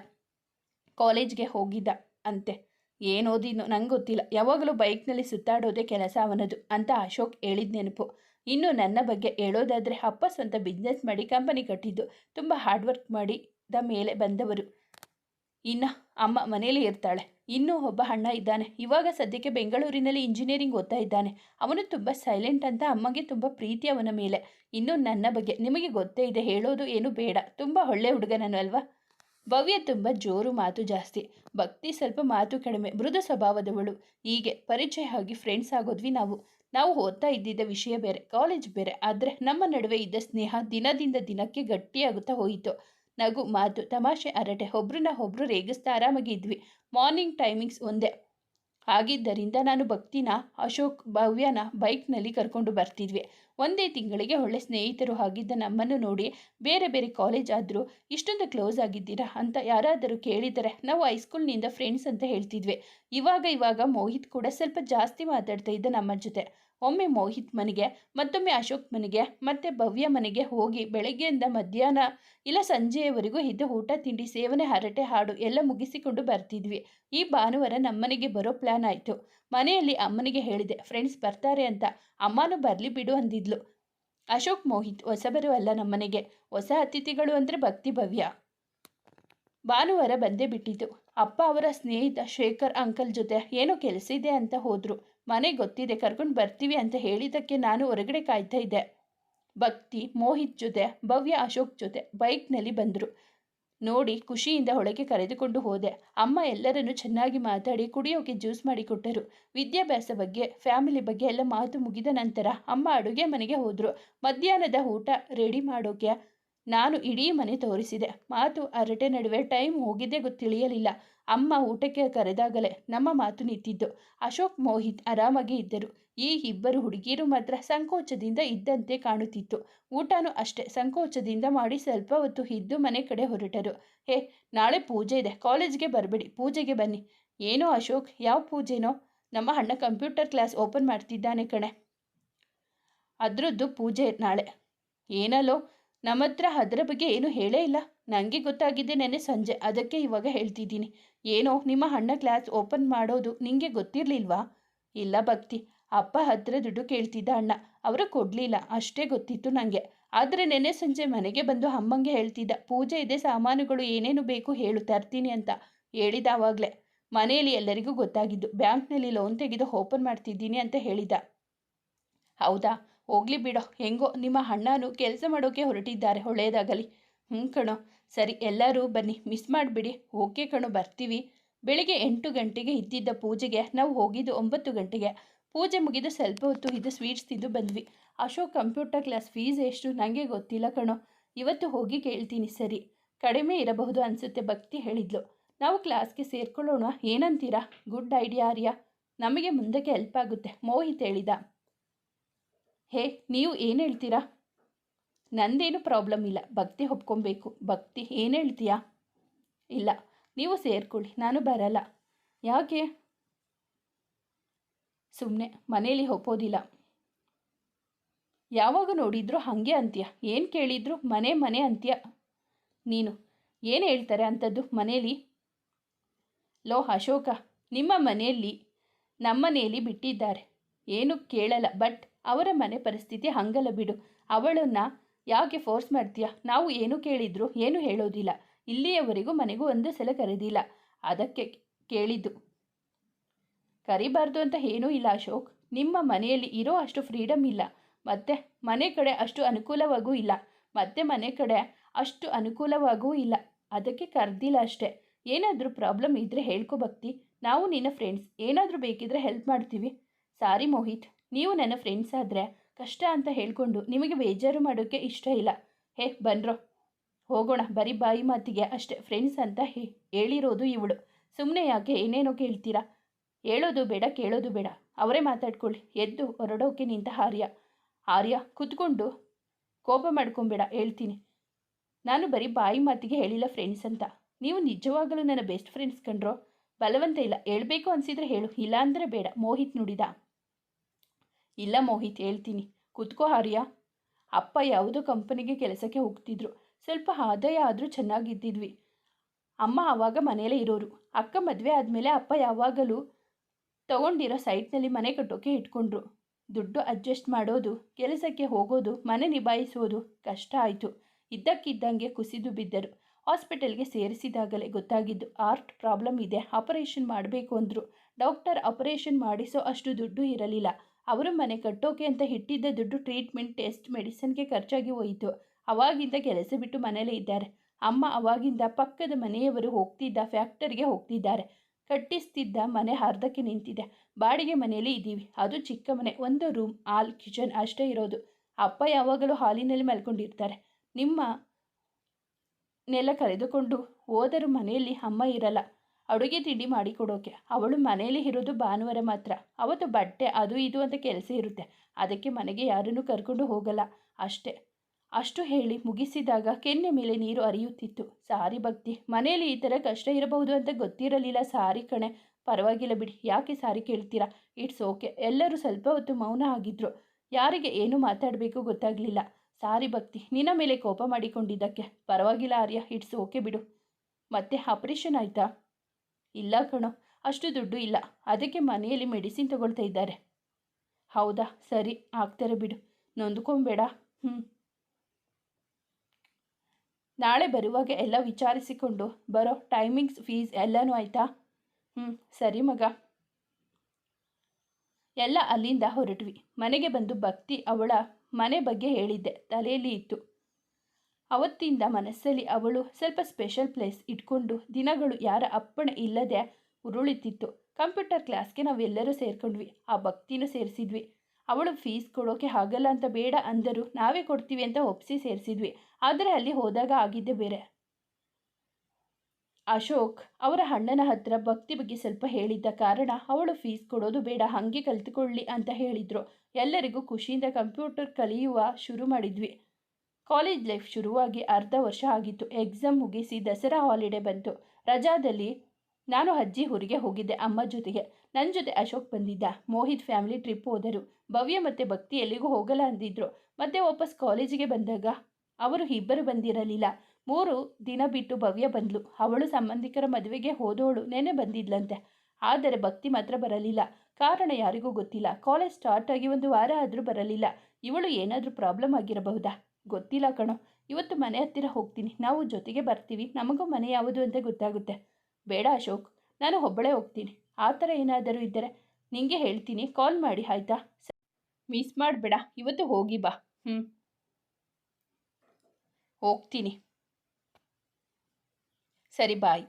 ಕಾಲೇಜ್ಗೆ ಹೋಗಿದ್ದ ಅಂತೆ. ಏನು ಓದಿದ್ನೋ ನಂಗೆ ಗೊತ್ತಿಲ್ಲ. ಯಾವಾಗಲೂ ಬೈಕ್ನಲ್ಲಿ ಸುತ್ತಾಡೋದೇ ಕೆಲಸ ಅವನದು ಅಂತ ಅಶೋಕ್ ಹೇಳಿದ ನೆನಪು. ಇನ್ನು ನನ್ನ ಬಗ್ಗೆ ಹೇಳೋದಾದರೆ ಅಪ್ಪ ಸ್ವಂತ ಬಿಸ್ನೆಸ್ ಮಾಡಿ ಕಂಪನಿ ಕಟ್ಟಿದ್ದು. ತುಂಬ ಹಾರ್ಡ್ ವರ್ಕ್ ಮಾಡಿದ ಮೇಲೆ ಬಂದವರು. ಇನ್ನು ಅಮ್ಮ ಮನೇಲಿ ಇರ್ತಾಳೆ. ಇನ್ನೂ ಒಬ್ಬ ಅಣ್ಣ ಇದ್ದಾನೆ. ಇವಾಗ ಸದ್ಯಕ್ಕೆ ಬೆಂಗಳೂರಿನಲ್ಲಿ ಇಂಜಿನಿಯರಿಂಗ್ ಓದ್ತಾ ಇದ್ದಾನೆ. ಅವನು ತುಂಬ ಸೈಲೆಂಟ್ ಅಂತ ಅಮ್ಮಗೆ ತುಂಬ ಪ್ರೀತಿ ಅವನ ಮೇಲೆ. ಇನ್ನು ನನ್ನ ಬಗ್ಗೆ ನಿಮಗೆ ಗೊತ್ತೇ ಇದೆ, ಹೇಳೋದು ಏನು ಬೇಡ. ತುಂಬ ಒಳ್ಳೆ ಹುಡುಗ ನಾನು ಅಲ್ವಾ? ಭವ್ಯ ತುಂಬ ಜೋರು ಮಾತು ಜಾಸ್ತಿ. ಭಕ್ತಿ ಸ್ವಲ್ಪ ಮಾತು ಕಡಿಮೆ. ಮೃದು ಸ್ವಭಾವದವಳು. ಹೀಗೆ ಪರಿಚಯ ಆಗಿ ಫ್ರೆಂಡ್ಸ್ ಆಗೋದ್ವಿ ನಾವು. ನಾವು ಓದ್ತಾ ಇದ್ದಿದ್ದ ವಿಷಯ ಬೇರೆ ಕಾಲೇಜ್ ಬೇರೆ. ಆದರೆ ನಮ್ಮ ನಡುವೆ ಇದ್ದ ಸ್ನೇಹ ದಿನದಿಂದ ದಿನಕ್ಕೆ ಗಟ್ಟಿಯಾಗುತ್ತಾ ಹೋಯಿತು. ನಗು, ಮಾತು, ತಮಾಷೆ, ಹರಟೆ ಒಬ್ರನ್ನ ಒಬ್ರು ರೇಗಿಸ್ತಾ ಆರಾಮಾಗಿ ಇದ್ವಿ. ಮಾರ್ನಿಂಗ್ ಟೈಮಿಂಗ್ಸ್ ಒಂದೇ. ಆಗಿದ್ದರಿಂದ ನಾನು ಭಕ್ತಿನ, ಅಶೋಕ್ ಭವ್ಯನ ಬೈಕ್ನಲ್ಲಿ ಕರ್ಕೊಂಡು ಬರ್ತಿದ್ವಿ. ಒಂದೇ ತಿಂಗಳಿಗೆ ಒಳ್ಳೆ ಸ್ನೇಹಿತರು ಆಗಿದ್ದ ನಮ್ಮನ್ನು ನೋಡಿ ಬೇರೆ ಬೇರೆ ಕಾಲೇಜ್ ಆದರೂ ಇಷ್ಟೊಂದು ಕ್ಲೋಸ್ ಆಗಿದ್ದೀರಾ ಅಂತ ಯಾರಾದರೂ ಕೇಳಿದರೆ ನಾವು ಹೈಸ್ಕೂಲ್ನಿಂದ ಫ್ರೆಂಡ್ಸ್ ಅಂತ ಹೇಳ್ತಿದ್ವಿ. ಇವಾಗ ಇವಾಗ ಮೋಹಿತ್ ಕೂಡ ಸ್ವಲ್ಪ ಜಾಸ್ತಿ ಮಾತಾಡ್ತಾ ಇದ್ದ ನಮ್ಮ ಜೊತೆ. ಒಮ್ಮೆ ಮೋಹಿತ್ ಮನೆಗೆ, ಮತ್ತೊಮ್ಮೆ ಅಶೋಕ್ ಮನೆಗೆ, ಮತ್ತೆ ಭವ್ಯ ಮನೆಗೆ ಹೋಗಿ ಬೆಳಗ್ಗೆಯಿಂದ ಮಧ್ಯಾಹ್ನ ಇಲ್ಲ ಸಂಜೆಯವರೆಗೂ ಇದ್ದು ಊಟ, ತಿಂಡಿ, ಸೇವನೆ, ಹರಟೆ, ಹಾಡು ಎಲ್ಲ ಮುಗಿಸಿಕೊಂಡು ಬರ್ತಿದ್ವಿ. ಈ ಭಾನುವಾರ ನಮ್ಮನೆಗೆ ಬರೋ ಪ್ಲ್ಯಾನ್ ಆಯಿತು. ಮನೆಯಲ್ಲಿ ಅಮ್ಮನಿಗೆ ಹೇಳಿದೆ ಫ್ರೆಂಡ್ಸ್ ಬರ್ತಾರೆ ಅಂತ. ಅಮ್ಮನೂ ಬರಲಿ ಬಿಡು ಅಂದಿದ್ಲು. ಅಶೋಕ್, ಮೋಹಿತ್ ಹೊಸಬರು ಅಲ್ಲ ನಮ್ಮನೆಗೆ. ಹೊಸ ಅತಿಥಿಗಳು ಅಂದರೆ ಭಕ್ತಿ ಭವ್ಯ. ಭಾನುವಾರ ಬಂದೇ ಬಿಟ್ಟಿತು. ಅಪ್ಪ ಅವರ ಸ್ನೇಹಿತ ಶೇಖರ್, ಅಂಕಲ್ ಜೊತೆ ಏನೋ ಕೆಲಸ ಇದೆ ಅಂತ ಹೋದರು. ಮನೆ ಗೊತ್ತಿದೆ, ಕರ್ಕೊಂಡು ಬರ್ತೀವಿ ಅಂತ ಹೇಳಿದ್ದಕ್ಕೆ ನಾನು ಹೊರಗಡೆ ಕಾಯ್ತಾ ಇದ್ದೆ. ಭಕ್ತಿ, ಮೋಹಿತ್ ಜೊತೆ, ಭವ್ಯ ಅಶೋಕ್ ಜೊತೆ ಬೈಕ್ನಲ್ಲಿ ಬಂದರು. ನೋಡಿ, ಖುಷಿಯಿಂದ ಒಳಗೆ ಕರೆದುಕೊಂಡು ಹೋದೆ. ಅಮ್ಮ ಎಲ್ಲರನ್ನು ಚೆನ್ನಾಗಿ ಮಾತಾಡಿ, ಕುಡಿಯೋಕೆ ಜ್ಯೂಸ್ ಮಾಡಿಕೊಟ್ಟರು ವಿದ್ಯಾಭ್ಯಾಸ ಬಗ್ಗೆ, ಫ್ಯಾಮಿಲಿ ಬಗ್ಗೆ ಎಲ್ಲ ಮಾತು ಮುಗಿದ ನಂತರ ಅಮ್ಮ ಅಡುಗೆ ಮನೆಗೆ ಹೋದರು. ಮಧ್ಯಾಹ್ನದ ಊಟ ರೆಡಿ ಮಾಡೋಕೆ ನಾನು ಇಡೀ ಮನೆ ತೋರಿಸಿದೆ. ಮಾತು ಹರಟೆ ನಡುವೆ ಟೈಮ್ ಹೋಗಿದ್ದೇ ಗೊತ್ತಿಳಿಯಲಿಲ್ಲ. ಅಮ್ಮ ಊಟಕ್ಕೆ ಕರೆದಾಗಲೇ ನಮ್ಮ ಮಾತು ನಿಂತಿದ್ದು. ಅಶೋಕ್ ಮೋಹಿತ್ ಆರಾಮಾಗಿ ಇದ್ದರು. ಈ ಇಬ್ಬರು ಹುಡುಗಿಯರು ಮಾತ್ರ ಸಂಕೋಚದಿಂದ ಇದ್ದಂತೆ ಕಾಣುತ್ತಿತ್ತು. ಊಟನೂ ಅಷ್ಟೇ ಸಂಕೋಚದಿಂದ ಮಾಡಿ ಸ್ವಲ್ಪ ಹೊತ್ತು ಇದ್ದು ಮನೆ ಕಡೆ ಹೊರಟರು. ಹೇ, ನಾಳೆ ಪೂಜೆ ಇದೆ. ಕಾಲೇಜ್ಗೆ ಬರಬೇಡಿ. ಪೂಜೆಗೆ ಬನ್ನಿ. ಏನೋ ಅಶೋಕ್, ಯಾವ ಪೂಜೆನೋ? ನಮ್ಮ ಅಣ್ಣ ಕಂಪ್ಯೂಟರ್ ಕ್ಲಾಸ್ ಓಪನ್ ಮಾಡ್ತಿದ್ದಾನೆ ಕಣೆ. ಅದರದ್ದು ಪೂಜೆ ನಾಳೆ. ಏನಲ್ಲೋ? ನಮ್ಮ ಹತ್ರ ಅದರ ಬಗ್ಗೆ ಏನೂ ಹೇಳೇ ಇಲ್ಲ. ನನಗೆ ಗೊತ್ತಾಗಿದೆ ನೆನೆ ಸಂಜೆ, ಅದಕ್ಕೆ ಇವಾಗ ಹೇಳ್ತಿದ್ದೀನಿ. ಏನೋ, ನಿಮ್ಮ ಅಣ್ಣ ಕ್ಲಾಸ್ ಓಪನ್ ಮಾಡೋದು ನಿಮಗೆ ಗೊತ್ತಿರಲಿಲ್ವಾ? ಇಲ್ಲ ಭಕ್ತಿ, ಅಪ್ಪ ಹತ್ರ ದುಡ್ಡು ಕೇಳ್ತಿದ್ದ ಅಣ್ಣ, ಅವರು ಕೊಡಲಿಲ್ಲ, ಅಷ್ಟೇ ಗೊತ್ತಿತ್ತು ನನಗೆ ಆದರೆ ನೆನೆ ಸಂಜೆ ಮನೆಗೆ ಬಂದು ಅಮ್ಮಂಗೆ ಹೇಳ್ತಿದ್ದ, ಪೂಜೆ ಇದೆ, ಸಾಮಾನುಗಳು ಏನೇನು ಬೇಕು ಹೇಳು, ತರ್ತೀನಿ ಅಂತ ಹೇಳಿದ ಆವಾಗಲೇ ಮನೆಯಲ್ಲಿ ಎಲ್ಲರಿಗೂ ಗೊತ್ತಾಗಿದ್ದು, ಬ್ಯಾಂಕ್ನಲ್ಲಿ ಲೋನ್ ತೆಗೆದು ಓಪನ್ ಮಾಡ್ತಿದ್ದೀನಿ ಅಂತ ಹೇಳಿದ. ಹೌದಾ? ಹೋಗ್ಲಿ ಬಿಡೋ. ಹೆಂಗೋ ನಿಮ್ಮ ಅಣ್ಣಾನು ಕೆಲಸ ಮಾಡೋಕೆ ಹೊರಟಿದ್ದಾರೆ ಒಳ್ಳೆಯದಾಗಲಿ. ಹ್ಞೂ ಕಣೋ. ಸರಿ, ಎಲ್ಲರೂ ಬನ್ನಿ. ಮಿಸ್ ಮಾಡಿಬಿಡಿ. ಓಕೆ ಕಣೋ, ಬರ್ತೀವಿ. ಬೆಳಿಗ್ಗೆ ಎಂಟು ಗಂಟೆಗೆ ಇದ್ದಿದ್ದ ಪೂಜೆಗೆ ನಾವು ಹೋಗಿದ್ದು ಒಂಬತ್ತು ಗಂಟೆಗೆ. ಪೂಜೆ ಮುಗಿದು ಸ್ವಲ್ಪ ಹೊತ್ತು ಇದು ಸ್ವೀಟ್ಸ್ ತಿಂದು ಬಂದ್ವಿ. ಅಶೋಕ್ ಕಂಪ್ಯೂಟರ್ ಕ್ಲಾಸ್ ಫೀಸ್ ಎಷ್ಟು? ನನಗೆ ಗೊತ್ತಿಲ್ಲ ಕಣೋ. ಇವತ್ತು ಹೋಗಿ ಕೇಳ್ತೀನಿ. ಸರಿ. ಕಡಿಮೆ ಇರಬಹುದು ಅನಿಸುತ್ತೆ, ಭಕ್ತಿ ಹೇಳಿದ್ಲು. ನಾವು ಕ್ಲಾಸ್ಗೆ ಸೇರ್ಕೊಳ್ಳೋಣ. ಏನಂತೀರಾ? Good idea Arya. ನಮಗೆ ಮುಂದಕ್ಕೆ ಹೆಲ್ಪ್ ಆಗುತ್ತೆ, ಮೋಹಿತ್ ಹೇಳಿದ. ಹೇ, ನೀವು ಏನು ಹೇಳ್ತೀರಾ? ನಂದೇನು ಪ್ರಾಬ್ಲಮ್ ಇಲ್ಲ. ಭಕ್ತಿ ಒಪ್ಕೊಬೇಕು. ಭಕ್ತಿ ಏನು ಹೇಳ್ತೀಯಾ? ಇಲ್ಲ, ನೀವು ಸೇರ್ಕೊಳ್ಳಿ. ನಾನು ಬರಲ್ಲ. ಯಾಕೆ? ಸುಮ್ಮನೆ ಮನೇಲಿ ಒಪ್ಪೋದಿಲ್ಲ. ಯಾವಾಗ ನೋಡಿದ್ರು ಹಾಗೆ ಅಂತ್ಯ. ಏನು ಕೇಳಿದ್ರು ಮನೆ ಮನೆ ಅಂತ್ಯ. ನೀನು, ಏನು ಹೇಳ್ತಾರೆ ಅಂಥದ್ದು ಮನೇಲಿ? ಲೋ, ಅಶೋಕ, ನಿಮ್ಮ ಮನೆಯಲ್ಲಿ ನಮ್ಮನೆಯಲ್ಲಿ ಬಿಟ್ಟಿದ್ದಾರೆ. ಏನು ಕೇಳಲ್ಲ, ಬಟ್ ಅವರ ಮನೆ ಪರಿಸ್ಥಿತಿ ಹಂಗಲ್ಲ ಬಿಡು. ಅವಳನ್ನು ಯಾಕೆ ಫೋರ್ಸ್ ಮಾಡ್ತೀಯಾ? ನಾವು ಏನು ಕೇಳಿದ್ರು ಏನು ಹೇಳೋದಿಲ್ಲ. ಇಲ್ಲಿಯವರೆಗೂ ಮನೆಗೂ ಒಂದು ಸಲ ಕರೆದಿಲ್ಲ. ಅದಕ್ಕೆ ಕೇಳಿದ್ದು. ಕರಿಬಾರ್ದು ಅಂತ ಏನೂ ಇಲ್ಲ ಅಶೋಕ್. ನಿಮ್ಮ ಮನೆಯಲ್ಲಿ ಇರೋ ಅಷ್ಟು ಫ್ರೀಡಮ್ ಇಲ್ಲ. ಮತ್ತೆ ಮನೆ ಕಡೆ ಅಷ್ಟು ಅನುಕೂಲವಾಗೂ ಇಲ್ಲ. ಮತ್ತೆ ಮನೆ ಕಡೆ ಅಷ್ಟು ಅನುಕೂಲವಾಗೂ ಇಲ್ಲ. ಅದಕ್ಕೆ ಕರೆದಿಲ್ಲ ಅಷ್ಟೇ. ಏನಾದರೂ ಪ್ರಾಬ್ಲಮ್ ಇದ್ದರೆ ಹೇಳ್ಕೊಬಕ್ತಿ ನಾವು ನಿನ್ನ ಫ್ರೆಂಡ್ಸ್ ಏನಾದರೂ ಬೇಕಿದ್ರೆ ಹೆಲ್ಪ್ ಮಾಡ್ತೀವಿ. ಸಾರಿ ಮೋಹಿತ್. ನೀವು ನನ್ನ ಫ್ರೆಂಡ್ಸ್ ಆದರೆ ಕಷ್ಟ ಅಂತ ಹೇಳಿಕೊಂಡು ನಿಮಗೆ ಬೇಜಾರು ಮಾಡೋಕ್ಕೆ ಇಷ್ಟ ಇಲ್ಲ. ಹೇ, ಬನ್ರೋ. ಹೋಗೋಣ, ಬರೀ ಬಾಯಿ ಮಾತಿಗೆ ಅಷ್ಟೇ ಫ್ರೆಂಡ್ಸ್ ಅಂತ ಹೇಳಿರೋದು ಇವಳು. ಸುಮ್ಮನೆ ಯಾಕೆ ಏನೇನೋ ಕೇಳ್ತೀರಾ? ಹೇಳೋದು ಬೇಡ, ಕೇಳೋದು ಬೇಡ. ಅವರೇ ಮಾತಾಡ್ಕೊಳ್ಳಿ. ಎದ್ದು ಹೊರಡೋಕೆ ನಿಂತ ಆರ್ಯ. ಆರ್ಯ, ಕೂತ್ಕೊಂಡು ಕೋಪ ಮಾಡ್ಕೊಂಬೇಡ, ಹೇಳ್ತೀನಿ. ನಾನು ಬರೀ ಬಾಯಿ ಮಾತಿಗೆ ಹೇಳಿಲ್ಲ ಫ್ರೆಂಡ್ಸ್ ಅಂತ. ನೀವು ನಿಜವಾಗಲೂ ನನ್ನ ಬೆಸ್ಟ್ ಫ್ರೆಂಡ್ಸ್ ಕಂಡ್ರೋ ಬಲವಂತ ಇಲ್ಲ. ಹೇಳಬೇಕು ಅನಿಸಿದ್ರೆ ಹೇಳು. ಇಲ್ಲಾಂದರೆ ಬೇಡ. ಮೋಹಿತ್ ನುಡಿದ. ಇಲ್ಲ ಮೋಹಿತ್, ಹೇಳ್ತೀನಿ. ಕುತ್ಕೋ ಹರಿಯ. ಅಪ್ಪ ಯಾವುದೋ ಕಂಪನಿಗೆ ಕೆಲಸಕ್ಕೆ ಹೋಗ್ತಿದ್ರು. ಸ್ವಲ್ಪ ಆದಾಯ ಆದರೂ ಚೆನ್ನಾಗಿದ್ದಿದ್ವಿ. ಅಮ್ಮ ಆವಾಗ ಮನೆಯಲ್ಲೇ ಇರೋರು. ಅಕ್ಕ ಮದುವೆ ಆದಮೇಲೆ ಅಪ್ಪ ಯಾವಾಗಲೂ ತಗೊಂಡಿರೋ ಸೈಟ್ನಲ್ಲಿ ಮನೆ ಕಟ್ಟೋಕೆ ಇಟ್ಕೊಂಡ್ರು. ದುಡ್ಡು ಅಡ್ಜಸ್ಟ್ ಮಾಡೋದು, ಕೆಲಸಕ್ಕೆ ಹೋಗೋದು, ಮನೆ ನಿಭಾಯಿಸೋದು ಕಷ್ಟ ಆಯಿತು. ಇದ್ದಕ್ಕಿದ್ದಂಗೆ ಕುಸಿದು ಬಿದ್ದರು. ಹಾಸ್ಪಿಟಲ್ಗೆ ಸೇರಿಸಿದಾಗಲೇ ಗೊತ್ತಾಗಿದ್ದು ಆರ್ಟ್ ಪ್ರಾಬ್ಲಮ್ ಇದೆ, ಆಪರೇಷನ್ ಮಾಡಬೇಕು ಅಂದರು. ಡಾಕ್ಟರ್ ಆಪರೇಷನ್ ಮಾಡಿಸೋ ಅಷ್ಟು ದುಡ್ಡು ಇರಲಿಲ್ಲ. ಅವರು ಮನೆ ಕಟ್ಟೋಕೆ ಅಂತ ಇಟ್ಟಿದ್ದ ದುಡ್ಡು ಟ್ರೀಟ್ಮೆಂಟ್ ಟೆಸ್ಟ್ ಮೆಡಿಸನ್ಗೆ ಖರ್ಚಾಗಿ ಹೋಯಿತು. ಅವಾಗಿಂದ ಕೆಲಸ ಬಿಟ್ಟು ಮನೇಲೇ ಇದ್ದಾರೆ. ಅಮ್ಮ ಅವಾಗಿಂದ ಪಕ್ಕದ ಮನೆಯವರು ಹೋಗ್ತಿದ್ದ ಫ್ಯಾಕ್ಟರಿಗೆ ಹೋಗ್ತಿದ್ದಾರೆ. ಕಟ್ಟಿಸ್ತಿದ್ದ ಮನೆ ಅರ್ಧಕ್ಕೆ ನಿಂತಿದೆ. ಬಾಡಿಗೆ ಮನೆಯಲ್ಲಿ ಇದ್ದೀವಿ. ಅದು ಚಿಕ್ಕ ಮನೆ. ಒಂದು ರೂಮ್ ಹಾಲ್ ಕಿಚನ್ ಅಷ್ಟೇ ಇರೋದು. ಅಪ್ಪ ಯಾವಾಗಲೂ ಹಾಲಿನಲ್ಲಿ ಮಲ್ಕೊಂಡಿರ್ತಾರೆ. ನಿಮ್ಮ ನೆಲ ಕರೆದುಕೊಂಡು ಹೋದರೂ ಮನೆಯಲ್ಲಿ ಅಮ್ಮ ಇರಲ್ಲ. ಅಡುಗೆ ತಿಂಡಿ ಮಾಡಿಕೊಡೋಕೆ ಅವಳು ಮನೆಯಲ್ಲಿ ಇರೋದು ಭಾನುವಾರ ಮಾತ್ರ. ಅವತ್ತು ಬಟ್ಟೆ, ಅದು ಇದು ಅಂತ ಕೆಲಸ ಇರುತ್ತೆ. ಅದಕ್ಕೆ ಮನೆಗೆ ಯಾರನ್ನು ಕರ್ಕೊಂಡು ಹೋಗಲ್ಲ. ಅಷ್ಟೇ. ಅಷ್ಟು ಹೇಳಿ ಮುಗಿಸಿದಾಗ ಕೆನ್ನೆ ಮೇಲೆ ನೀರು ಹರಿಯುತ್ತಿತ್ತು. ಸಾರಿ ಭಕ್ತಿ, ಮನೆಯಲ್ಲಿ ಈ ಥರ ಕಷ್ಟ ಇರಬಹುದು ಅಂತ ಗೊತ್ತಿರಲಿಲ್ಲ. ಸಾರಿ ಕಣೆ, ಪರವಾಗಿಲ್ಲ ಬಿಡಿ. ಯಾಕೆ ಸಾರಿ ಕೇಳ್ತೀರಾ? It's okay. ಎಲ್ಲರೂ ಸ್ವಲ್ಪ ಹೊತ್ತು ಮೌನ ಆಗಿದ್ರು. ಯಾರಿಗೆ ಏನು ಮಾತಾಡಬೇಕು ಗೊತ್ತಾಗಲಿಲ್ಲ. ಸಾರಿ ಭಕ್ತಿ, ನಿನ್ನ ಮೇಲೆ ಕೋಪ ಮಾಡಿಕೊಂಡಿದ್ದಕ್ಕೆ. ಪರವಾಗಿಲ್ಲ ಆರ್ಯ. ಇಟ್ಸ್ ಓಕೆ ಬಿಡು. ಮತ್ತೆ ಆಪರೇಷನ್ ಆಯಿತಾ? ಇಲ್ಲ ಕಣೋ, ಅಷ್ಟು ದುಡ್ಡು ಇಲ್ಲ. ಅದಕ್ಕೆ ಮನೆಯಲ್ಲಿ ಮೆಡಿಸಿನ್ ತಗೊಳ್ತಾ ಇದ್ದಾರೆ. ಹೌದಾ? ಸರಿ, ಆಗ್ತಾರೆ ಬಿಡು. ನೊಂದ್ಕೊಂಬೇಡ. ಹ್ಞೂ ನಾಳೆ ಬರುವಾಗ ಎಲ್ಲ ವಿಚಾರಿಸಿಕೊಂಡು ಬರೋ ಟೈಮಿಂಗ್ಸ್ ಫೀಸ್ ಎಲ್ಲನೂ ಆಯಿತಾ? ಹ್ಞೂ ಸರಿ ಮಗ. ಎಲ್ಲ ಅಲ್ಲಿಂದ ಹೊರಟ್ವಿ. ಮನೆಗೆ ಬಂದು ಭಕ್ತಿ ಅವಳ ಮನೆ ಬಗ್ಗೆ ಹೇಳಿದ್ದೆ. ತಲೆಯಲ್ಲಿ ಇತ್ತು. ಅವತ್ತಿಂದ ಮನಸ್ಸಲ್ಲಿ ಅವಳು ಸ್ವಲ್ಪ ಸ್ಪೆಷಲ್ ಪ್ಲೇಸ್ ಇಟ್ಕೊಂಡು ದಿನಗಳು ಯಾರ ಅಪ್ಪಣೆ ಇಲ್ಲದೆ ಉರುಳಿತಿತ್ತು. ಕಂಪ್ಯೂಟರ್ ಕ್ಲಾಸ್ಗೆ ನಾವೆಲ್ಲರೂ ಸೇರ್ಕೊಂಡ್ವಿ. ಆ ಭಕ್ತಿನೂ ಸೇರಿಸಿದ್ವಿ. ಅವಳು ಫೀಸ್ ಕೊಡೋಕೆ ಆಗಲ್ಲ ಅಂತ ಬೇಡ ಅಂದರು ನಾವೇ ಕೊಡ್ತೀವಿ ಅಂತ ಒಪ್ಪಿಸಿ ಸೇರಿಸಿದ್ವಿ. ಆದರೆ ಅಲ್ಲಿ ಹೋದಾಗ ಆಗಿದ್ದೆ ಬೇರೆ. ಅಶೋಕ್ ಅವರ ಅಣ್ಣನ ಹತ್ರ ಭಕ್ತಿ ಬಗ್ಗೆ ಸ್ವಲ್ಪ ಹೇಳಿದ್ದ ಕಾರಣ ಅವಳು ಫೀಸ್ ಕೊಡೋದು ಬೇಡ, ಹಾಗೆ ಕಲ್ತುಕೊಳ್ಳಿ ಅಂತ ಹೇಳಿದ್ರು. ಎಲ್ಲರಿಗೂ ಖುಷಿಯಿಂದ ಕಂಪ್ಯೂಟರ್ ಕಲಿಯುವ ಶುರು ಮಾಡಿದ್ವಿ. ಕಾಲೇಜ್ ಲೈಫ್ ಶುರುವಾಗಿ ಅರ್ಧ ವರ್ಷ ಆಗಿತ್ತು. ಎಕ್ಸಾಮ್ ಮುಗಿಸಿ ದಸರಾ ಹಾಲಿಡೇ ಬಂತು. ರಜಾದಲ್ಲಿ ನಾನು ಅಜ್ಜಿ ಊರಿಗೆ ಹೋಗಿದ್ದೆ, ಅಮ್ಮ ಜೊತೆಗೆ. ನನ್ನ ಜೊತೆ ಅಶೋಕ್ ಬಂದಿದ್ದ. ಮೋಹಿತ್ ಫ್ಯಾಮಿಲಿ ಟ್ರಿಪ್ ಹೋದರು. ಭವ್ಯ ಮತ್ತು ಭಕ್ತಿ ಎಲ್ಲಿಗೂ ಹೋಗಲ್ಲ ಅಂದಿದ್ರು. ಮತ್ತೆ ವಾಪಸ್ ಕಾಲೇಜಿಗೆ ಬಂದಾಗ ಅವರು ಇಬ್ಬರು ಬಂದಿರಲಿಲ್ಲ. ಮೂರು ದಿನ ಬಿಟ್ಟು ಭವ್ಯ ಬಂದ್ಲು. ಅವಳು ಸಂಬಂಧಿಕರ ಮದುವೆಗೆ ಹೋದವಳು ನೆನೆ ಬಂದಿದ್ಲಂತೆ. ಆದರೆ ಭಕ್ತಿ ಮಾತ್ರ ಬರಲಿಲ್ಲ. ಕಾರಣ ಯಾರಿಗೂ ಗೊತ್ತಿಲ್ಲ. ಕಾಲೇಜ್ ಸ್ಟಾರ್ಟ್ ಆಗಿ ಒಂದು ವಾರ ಆದರೂ ಬರಲಿಲ್ಲ. ಇವಳು ಏನಾದರೂ ಪ್ರಾಬ್ಲಮ್ ಆಗಿರಬಹುದಾ? ಗೊತ್ತಿಲ್ಲ ಕಣೋ. ಇವತ್ತು ಮನೆ ಹತ್ತಿರ ಹೋಗ್ತೀನಿ. ನಾವು ಜೊತೆಗೆ ಬರ್ತೀವಿ. ನಮಗೂ ಮನೆ ಯಾವುದು ಅಂತ ಗೊತ್ತಾಗುತ್ತೆ. ಬೇಡ ಅಶೋಕ್. ನಾನು ಒಬ್ಬಳೇ ಹೋಗ್ತೀನಿ. ಆ ಥರ ಏನಾದರೂ ಇದ್ದರೆ ನಿಂಗೆ ಹೇಳ್ತೀನಿ. ಕಾಲ್ ಮಾಡಿ, ಆಯಿತಾ? ಮಿಸ್ ಮಾಡಬೇಡ. ಇವತ್ತು ಹೋಗಿ ಬಾ. ಹ್ಞೂ ಹೋಗ್ತೀನಿ. ಸರಿ, ಬಾಯ್.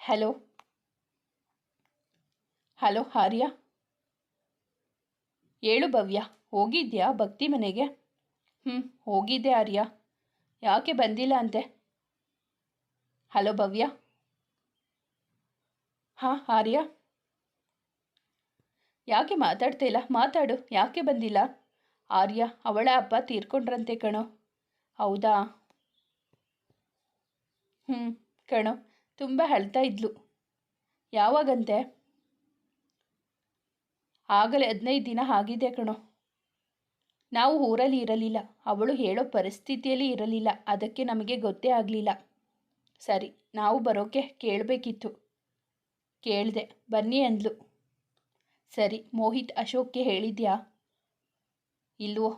ಹಲೋ. ಹಲೋ, ಆರ್ಯ. ಹೇಳು ಭವ್ಯ. ಹೋಗಿದ್ಯಾ ಭಕ್ತಿ ಮನೆಗೆ? ಹ್ಞೂ ಹೋಗಿದ್ದೆ ಆರ್ಯ. ಯಾಕೆ ಬಂದಿಲ್ಲ ಅಂತೆ? ಹಲೋ ಭವ್ಯ. ಹಾಂ, ಆರ್ಯ. ಯಾಕೆ ಮಾತಾಡ್ತಾ ಇಲ್ಲ? ಮಾತಾಡು. ಯಾಕೆ ಬಂದಿಲ್ಲ? ಆರ್ಯ, ಅವಳ ಅಪ್ಪ ತೀರ್ಕೊಂಡ್ರಂತೆ ಕಣೋ. ಹೌದಾ? ಹ್ಞೂ ಕಣೋ. ತುಂಬ ಅಳ್ತಾ ಇದ್ಲು. ಯಾವಾಗಂತೆ? ಆಗಲೇ ಹದಿನೈದು ದಿನ ಆಗಿದೆ ಕಣೋ. ನಾವು ಊರಲ್ಲಿ ಇರಲಿಲ್ಲ. ಅವಳು ಹೇಳೋ ಪರಿಸ್ಥಿತಿಯಲ್ಲಿ ಇರಲಿಲ್ಲ. ಅದಕ್ಕೆ ನಮಗೆ ಗೊತ್ತೇ ಆಗಲಿಲ್ಲ. ಸರಿ, ನಾವು ಬರೋಕೆ ಕೇಳಬೇಕಿತ್ತು. ಕೇಳಿದೆ, ಬನ್ನಿ ಅಂದ್ಲು. ಸರಿ, ಮೋಹಿತ್ ಅಶೋಕ್ಗೆ ಹೇಳಿದ್ಯಾ? ಇಲ್ವೋ?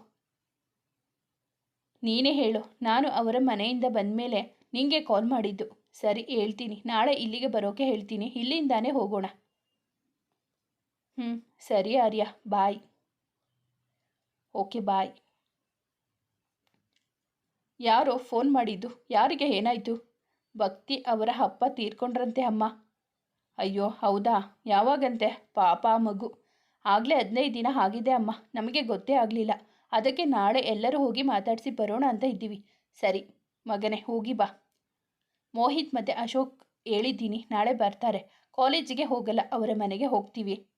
ನೀನೇ ಹೇಳು. ನಾನು ಅವರ ಮನೆಯಿಂದ ಬಂದಮೇಲೆ ನಿಂಗೆ ಕಾಲ್ ಮಾಡಿದ್ದು. ಸರಿ, ಹೇಳ್ತೀನಿ. ನಾಳೆ ಇಲ್ಲಿಗೆ ಬರೋಕೆ ಹೇಳ್ತೀನಿ. ಇಲ್ಲಿಂದಾನೇ ಹೋಗೋಣ. ಹ್ಞೂ ಸರಿ ಆರ್ಯ. ಬಾಯ್. ಓಕೆ, ಬಾಯ್. ಯಾರೋ ಫೋನ್ ಮಾಡಿದ್ದು. ಯಾರಿಗೆ ಏನಾಯಿತು? ಭಕ್ತಿ ಅವರ ಅಪ್ಪ ತೀರ್ಕೊಂಡ್ರಂತೆ ಅಮ್ಮ. ಅಯ್ಯೋ, ಹೌದಾ? ಯಾವಾಗಂತೆ? ಪಾಪ ಮಗು. ಆಗಲೇ ಹದಿನೈದು ದಿನ ಆಗಿದೆ ಅಮ್ಮ. ನಮಗೆ ಗೊತ್ತೇ ಆಗಲಿಲ್ಲ. ಅದಕ್ಕೆ ನಾಳೆ ಎಲ್ಲರೂ ಹೋಗಿ ಮಾತಾಡಿಸಿ ಬರೋಣ ಅಂತ ಇದ್ದೀವಿ. ಸರಿ, ಮಗನೇ, ಹೋಗಿ ಬಾ. ಮೋಹಿತ್ ಮತ್ತು ಅಶೋಕ್ ಹೇಳಿದ್ದೀನಿ, ನಾಳೆ ಬರ್ತಾರೆ. ಕಾಲೇಜಿಗೆ ಹೋಗಲ್ಲ, ಅವರ ಮನೆಗೆ ಹೋಗ್ತೀವಿ.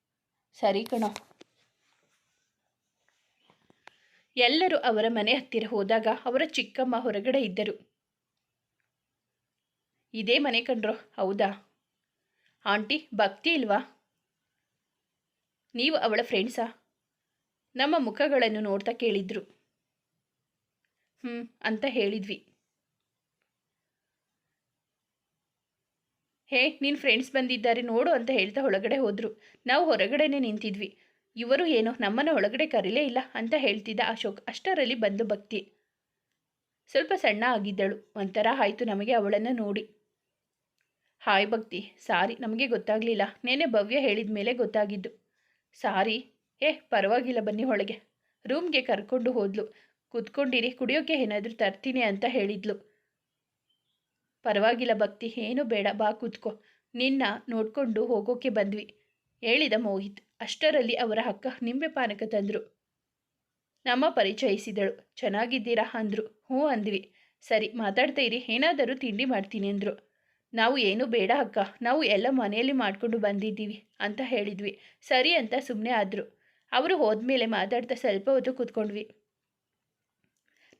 ಸರಿ ಕಣೋ. ಎಲ್ಲರೂ ಅವರ ಮನೆ ಹತ್ತಿರ ಹೋದಾಗ ಅವರ ಚಿಕ್ಕಮ್ಮ ಹೊರಗಡೆ ಇದ್ದರು. ಇದೇ ಮನೆ ಕಂಡ್ರೋ ಹೌದಾ? ಆಂಟಿ, ಭಕ್ತಿ ಇಲ್ವಾ? ನೀವು ಅವಳ ಫ್ರೆಂಡ್ಸಾ? ನಮ್ಮ ಮುಖಗಳನ್ನು ನೋಡ್ತಾ ಕೇಳಿದ್ರು. ಹ್ಞೂ ಅಂತ ಹೇಳಿದ್ವಿ. ಹೇ ನಿನ್ನ ಫ್ರೆಂಡ್ಸ್ ಬಂದಿದ್ದಾರೆ, ನೋಡು, ಅಂತ ಹೇಳ್ತಾ ಒಳಗಡೆ ಹೋದರು. ನಾವು ಹೊರಗಡೆನೆ ನಿಂತಿದ್ವಿ. ಇವರು ಏನು ನಮ್ಮನ್ನು ಒಳಗಡೆ ಕರೀಲೇ ಇಲ್ಲ ಅಂತ ಹೇಳ್ತಿದ್ದ ಅಶೋಕ್. ಅಷ್ಟರಲ್ಲಿ ಬಂದು ಭಕ್ತಿ. ಸ್ವಲ್ಪ ಸಣ್ಣ ಆಗಿದ್ದಳು. ಒಂಥರ ಆಯಿತು ನಮಗೆ ಅವಳನ್ನು ನೋಡಿ. ಹಾಯ್ ಭಕ್ತಿ. ಸಾರಿ, ನಮಗೆ ಗೊತ್ತಾಗಲಿಲ್ಲ. ನೇನೆ ಭವ್ಯ ಹೇಳಿದ ಮೇಲೆ ಗೊತ್ತಾಗಿದ್ದು. ಸಾರಿ. ಏ, ಪರವಾಗಿಲ್ಲ ಬನ್ನಿ ಒಳಗೆ. ರೂಮ್ಗೆ ಕರ್ಕೊಂಡು ಹೋದ್ಲು. ಕೂತ್ಕೊಂಡಿರಿ ಕುಡಿಯೋಕ್ಕೆ ಏನಾದರೂ ತರ್ತೀನಿ ಅಂತ ಹೇಳಿದ್ಲು. ಪರವಾಗಿಲ್ಲ ಭಕ್ತಿ, ಏನು ಬೇಡ, ಬಾ ಕೂತ್ಕೋ. ನಿನ್ನ ನೋಡ್ಕೊಂಡು ಹೋಗೋಕೆ ಬಂದ್ವಿ, ಹೇಳಿದ ಮೋಹಿತ್. ಅಷ್ಟರಲ್ಲಿ ಅವರ ಅಕ್ಕ ನಿಂಬೆ ಪಾನಕ ತಂದರು. ನಮ್ಮ ಪರಿಚಯಿಸಿದಳು. ಚೆನ್ನಾಗಿದ್ದೀರಾ? ಅಂದರು. ಹ್ಞೂ ಅಂದ್ವಿ. ಸರಿ, ಮಾತಾಡ್ತಾ ಇರಿ. ಏನಾದರೂ ತಿಂಡಿ ಮಾಡ್ತೀನಿ ಅಂದರು. ನಾವು ಏನು ಬೇಡ ಅಕ್ಕ. ನಾವು ಎಲ್ಲ ಮನೆಯಲ್ಲಿ ಮಾಡಿಕೊಂಡು ಬಂದಿದ್ದೀವಿ ಅಂತ ಹೇಳಿದ್ವಿ. ಸರಿ ಅಂತ ಸುಮ್ಮನೆ ಆದರು. ಅವರು ಹೋದ್ಮೇಲೆ ಮಾತಾಡ್ತಾ ಸ್ವಲ್ಪ ಹೊತ್ತು ಕೂತ್ಕೊಂಡ್ವಿ.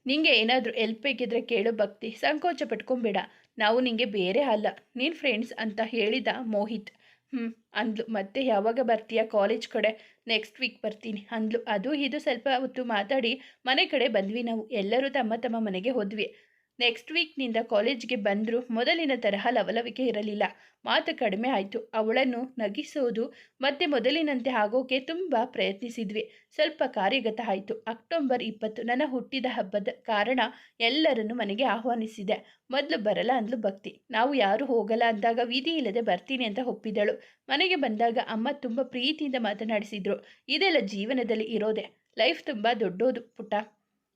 ನಿಂಗೆ ಏನಾದರೂ ಎಲ್ಪ್ ಬೇಕಿದ್ರೆ ಕೇಳು ಭಕ್ತಿ. ಸಂಕೋಚ ಪಟ್ಕೊಂಬೇಡ. ನಾವು ನಿಂಗೆ ಬೇರೆ ಅಲ್ಲ. ನೀನು ಫ್ರೆಂಡ್ಸ್ ಅಂತ ಹೇಳಿದ ಮೋಹಿತ್. ಹ್ಞೂ ಅಂದ್ಲು. ಮತ್ತೆ ಯಾವಾಗ ಬರ್ತೀಯಾ? ಕಾಲೇಜ್ ಕಡೆ? ನೆಕ್ಸ್ಟ್ ವೀಕ್ ಬರ್ತೀನಿ, ಅಂದ್ಲು. ಅದು ಇದು ಸ್ವಲ್ಪ ಹೊತ್ತು ಮಾತಾಡಿ, ಮನೆ ಕಡೆ ಬಂದ್ವಿ ನಾವು. ಎಲ್ಲರೂ ತಮ್ಮ ತಮ್ಮ ಮನೆಗೆ ಹೋದ್ವಿ. ನೆಕ್ಸ್ಟ್ ವೀಕ್ನಿಂದ ಕಾಲೇಜ್ಗೆ ಬಂದರೂ ಮೊದಲಿನ ತರಹ ಲವಲವಿಕೆ ಇರಲಿಲ್ಲ. ಮಾತು ಕಡಿಮೆ ಆಯಿತು. ಅವಳನ್ನು ನಗಿಸೋದು ಮತ್ತೆ ಮೊದಲಿನಂತೆ ಆಗೋಕೆ ತುಂಬ ಪ್ರಯತ್ನಿಸಿದ್ವಿ. ಸ್ವಲ್ಪ ಕಾರ್ಯಗತ ಆಯಿತು. ಅಕ್ಟೋಬರ್ ಇಪ್ಪತ್ತು ನನ್ನ ಹುಟ್ಟಿದ ಹಬ್ಬದ ಕಾರಣ ಎಲ್ಲರನ್ನು ಮನೆಗೆ ಆಹ್ವಾನಿಸಿದೆ. ಮೊದಲು ಬರಲ್ಲ ಅಂದ್ಲು ಭಕ್ತಿ. ನಾವು ಯಾರು ಹೋಗಲ್ಲ ಅಂದಾಗ ವಿಧಿ ಇಲ್ಲದೆ ಬರ್ತೀನಿ ಅಂತ ಒಪ್ಪಿದಳು. ಮನೆಗೆ ಬಂದಾಗ ಅಮ್ಮ ತುಂಬ ಪ್ರೀತಿಯಿಂದ ಮಾತನಾಡಿಸಿದ್ರು. ಇದೆಲ್ಲ ಜೀವನದಲ್ಲಿ ಇರೋದೆ. ಲೈಫ್ ತುಂಬ ದೊಡ್ಡೋದು ಪುಟ್ಟ.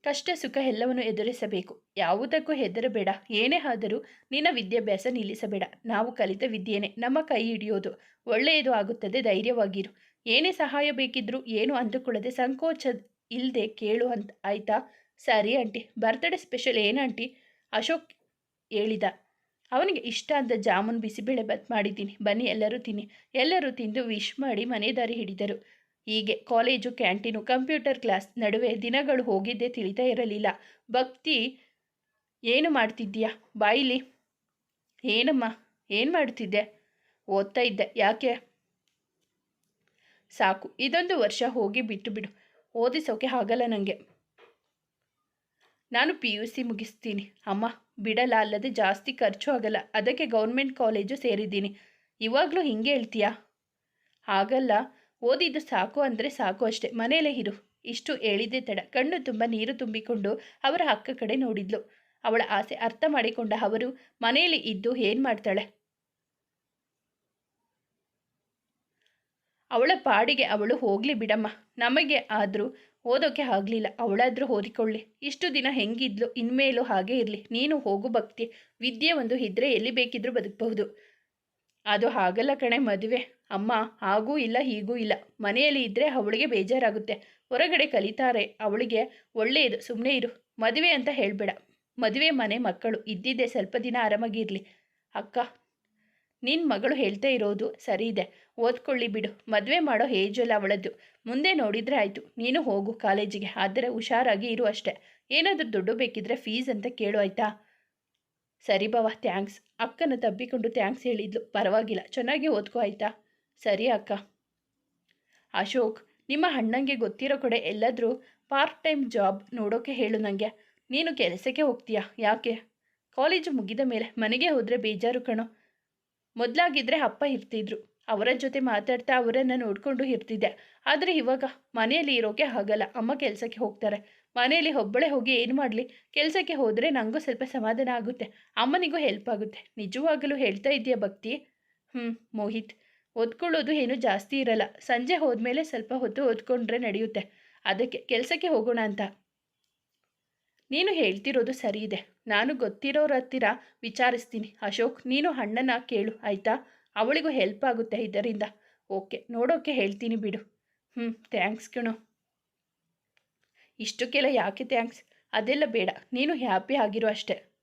ಕಷ್ಟ, ಸುಖ ಎಲ್ಲವನ್ನು ಎದುರಿಸಬೇಕು. ಯಾವುದಕ್ಕೂ ಹೆದರಬೇಡ. ಏನೇ ಆದರೂ ನಿನ್ನ ವಿದ್ಯಾಭ್ಯಾಸ ನಿಲ್ಲಿಸಬೇಡ. ನಾವು ಕಲಿತ ವಿದ್ಯೆನೇ ನಮ್ಮ ಕೈ ಹಿಡಿಯೋದು. ಒಳ್ಳೆಯದು ಆಗುತ್ತದೆ, ಧೈರ್ಯವಾಗಿರು. ಏನೇ ಸಹಾಯ ಬೇಕಿದ್ರೂ ಏನು ಅಂದುಕೊಳ್ಳದೆ ಸಂಕೋಚ ಇಲ್ಲದೆ ಕೇಳು ಅಂತ ಆಯ್ತಾ? ಸರಿ ಆಂಟಿ. ಬರ್ತ್ಡೇ ಸ್ಪೆಷಲ್ ಏನು ಆಂಟಿ? ಅಶೋಕ್ ಹೇಳಿದ. ಅವನಿಗೆ ಇಷ್ಟ ಅಂತ ಜಾಮೂನ್ ಬಿಸಿಬೇಳೆ ಬತ್ ಮಾಡಿದ್ದೀನಿ. ಬನ್ನಿ, ಎಲ್ಲರೂ ತಿನ್ನಿ. ಎಲ್ಲರೂ ತಿಂದು ವಿಶ್ ಮಾಡಿ ಮನೆ ದಾರಿ ಹಿಡಿದರು. ಹೀಗೆ ಕಾಲೇಜು ಕ್ಯಾಂಟೀನು ಕಂಪ್ಯೂಟರ್ ಕ್ಲಾಸ್ ನಡುವೆ ದಿನಗಳು ಹೋಗಿದ್ದೇ ತಿಳಿತಾ ಇರಲಿಲ್ಲ. ಭಕ್ತಿ, ಏನು ಮಾಡ್ತಿದ್ದೀಯಾ? ಬಾಯಿಲಿ. ಏನಮ್ಮ? ಏನು ಮಾಡ್ತಿದ್ದೆ? ಓದ್ತಾ ಇದ್ದೆ. ಯಾಕೆ? ಸಾಕು, ಇದೊಂದು ವರ್ಷ ಹೋಗಿ ಬಿಟ್ಟು ಬಿಡು. ಓದಿಸೋಕೆ ಆಗಲ್ಲ ನನಗೆ ನಾನು ಪಿ ಯು ಸಿ ಮುಗಿಸ್ತೀನಿ. ಅಮ್ಮ, ಬಿಡಲ್ಲ, ಅಲ್ಲದೆ ಜಾಸ್ತಿ ಖರ್ಚು ಆಗಲ್ಲ. ಅದಕ್ಕೆ ಗೌರ್ಮೆಂಟ್ ಕಾಲೇಜು ಸೇರಿದ್ದೀನಿ. ಇವಾಗಲೂ ಹಿಂಗೆ ಹೇಳ್ತೀಯಾ? ಹಾಗಲ್ಲ. ಓದಿದ್ದು ಸಾಕು ಅಂದರೆ ಸಾಕು ಅಷ್ಟೆ. ಮನೆಯಲ್ಲೇ ಇರು. ಇಷ್ಟು ಹೇಳಿದ್ದೆ ತಡ. ಕಣ್ಣು ತುಂಬ ನೀರು ತುಂಬಿಕೊಂಡು ಅವರ ಅಕ್ಕ ಕಡೆ ನೋಡಿದ್ಲು. ಅವಳ ಆಸೆ ಅರ್ಥ ಮಾಡಿಕೊಂಡ ಅವರು ಮನೆಯಲ್ಲಿ ಇದ್ದು ಏನು ಮಾಡ್ತಾಳೆ? ಅವಳ ಪಾಡಿಗೆ ಅವಳು ಹೋಗಲಿ ಬಿಡಮ್ಮ. ನಮಗೆ ಆದರೂ ಓದೋಕೆ ಆಗಲಿಲ್ಲ. ಅವಳಾದರೂ ಓದಿಕೊಳ್ಳಿ. ಇಷ್ಟು ದಿನ ಹೆಂಗಿದ್ಲು? ಇನ್ಮೇಲೂ ಹಾಗೆ ಇರಲಿ. ನೀನು ಹೋಗು ಭಕ್ತಿ. ವಿದ್ಯೆ ಒಂದು ಇದ್ರೆ ಎಲ್ಲಿ ಬೇಕಿದ್ರೂ ಬದುಕಬಹುದು. ಅದು ಹಾಗಲ್ಲ ಕಣೆ ಮದುವೆ. ಅಮ್ಮ, ಹಾಗೂ ಇಲ್ಲ, ಹೀಗೂ ಇಲ್ಲ. ಮನೆಯಲ್ಲಿ ಇದ್ದರೆ ಅವಳಿಗೆ ಬೇಜಾರಾಗುತ್ತೆ. ಹೊರಗಡೆ ಕಲಿತಾರೆ. ಅವಳಿಗೆ ಒಳ್ಳೆಯದು. ಸುಮ್ಮನೆ ಇರು. ಮದುವೆ ಅಂತ ಹೇಳಬೇಡ. ಮದುವೆ ಮನೆ ಮಕ್ಕಳು. ಇದ್ದಿದ್ದೆ ಸ್ವಲ್ಪ ದಿನ ಆರಾಮಾಗಿರಲಿ. ಅಕ್ಕ ನಿನ್ನ ಮಗಳು ಹೇಳ್ತಾ ಇರೋದು ಸರಿ ಇದೆ. ಓದ್ಕೊಳ್ಳಿ ಬಿಡು. ಮದುವೆ ಮಾಡೋ ಏಜಲ್ಲ ಅವಳದ್ದು. ಮುಂದೆ ನೋಡಿದರೆ ಆಯಿತು. ನೀನು ಹೋಗು ಕಾಲೇಜಿಗೆ. ಆದರೆ ಹುಷಾರಾಗಿ ಇರು ಅಷ್ಟೇ. ಏನಾದರೂ ದುಡ್ಡು ಬೇಕಿದ್ರೆ ಫೀಸ್ ಅಂತ ಕೇಳು, ಆಯಿತಾ? ಸರಿ ಬಾವ ಥ್ಯಾಂಕ್ಸ್ ಅಕ್ಕನ ತಬ್ಬಿಕೊಂಡು ಥ್ಯಾಂಕ್ಸ್ ಹೇಳಿದ್ಲು. ಪರವಾಗಿಲ್ಲ, ಚೆನ್ನಾಗಿ ಓದ್ಕೋ, ಆಯಿತಾ? ಸರಿ ಅಕ್ಕ. ಅಶೋಕ್, ನಿಮ್ಮ ಅಣ್ಣಂಗೆ ಗೊತ್ತಿರೋ ಕಡೆ ಎಲ್ಲಾದರೂ ಪಾರ್ಟ್ ಟೈಮ್ ಜಾಬ್ ನೋಡೋಕೆ ಹೇಳು ನನಗೆ ನೀನು ಕೆಲಸಕ್ಕೆ ಹೋಗ್ತೀಯಾ? ಯಾಕೆ? ಕಾಲೇಜು ಮುಗಿದ ಮೇಲೆ ಮನೆಗೆ ಹೋದರೆ ಬೇಜಾರು ಕಣೋ. ಮೊದಲಾಗಿದ್ದರೆ ಅಪ್ಪ ಇರ್ತಿದ್ರು. ಅವರ ಜೊತೆ ಮಾತಾಡ್ತಾ ಅವರನ್ನು ನೋಡಿಕೊಂಡು ಇರ್ತಿದ್ದೆ. ಆದರೆ ಇವಾಗ ಮನೆಯಲ್ಲಿ ಇರೋಕೆ ಆಗಲ್ಲ. ಅಮ್ಮ ಕೆಲಸಕ್ಕೆ ಹೋಗ್ತಾರೆ. ಮನೆಯಲ್ಲಿ ಒಬ್ಬಳೇ ಹೋಗಿ ಏನು ಮಾಡಲಿ? ಕೆಲಸಕ್ಕೆ ಹೋದರೆ ನನಗೂ ಸ್ವಲ್ಪ ಸಮಾಧಾನ ಆಗುತ್ತೆ. ಅಮ್ಮನಿಗೂ ಹೆಲ್ಪ್ ಆಗುತ್ತೆ. ನಿಜವಾಗಲೂ ಹೇಳ್ತಾ ಇದೆಯಾ ಭಕ್ತಿ? ಹ್ಞೂ ಮೋಹಿತ್. ಓದ್ಕೊಳ್ಳೋದು ಏನೂ ಜಾಸ್ತಿ ಇರಲ್ಲ. ಸಂಜೆ ಹೋದ್ಮೇಲೆ ಸ್ವಲ್ಪ ಹೊತ್ತು ಓದ್ಕೊಂಡ್ರೆ ನಡೆಯುತ್ತೆ. ಅದಕ್ಕೆ ಕೆಲಸಕ್ಕೆ ಹೋಗೋಣ ಅಂತ. ನೀನು ಹೇಳ್ತಿರೋದು ಸರಿ ಇದೆ. ನಾನು ಗೊತ್ತಿರೋರ ಹತ್ತಿರ ವಿಚಾರಿಸ್ತೀನಿ. ಅಶೋಕ್, ನೀನು ಅಣ್ಣನ ಕೇಳು, ಆಯಿತಾ? ಅವಳಿಗೂ ಹೆಲ್ಪ್ ಆಗುತ್ತೆ ಇದರಿಂದ. ಓಕೆ, ನೋಡೋಕೆ ಹೇಳ್ತೀನಿ ಬಿಡು. ಹ್ಞೂ ಥ್ಯಾಂಕ್ಸ್ ಕಣೋ. ಇಷ್ಟಕ್ಕೆಲ್ಲ ಯಾಕೆ ಥ್ಯಾಂಕ್ಸ್ ಅದೆಲ್ಲ ಬೇಡ. ನೀನು ಹ್ಯಾಪಿ ಆಗಿರೋ ಅಷ್ಟೆ.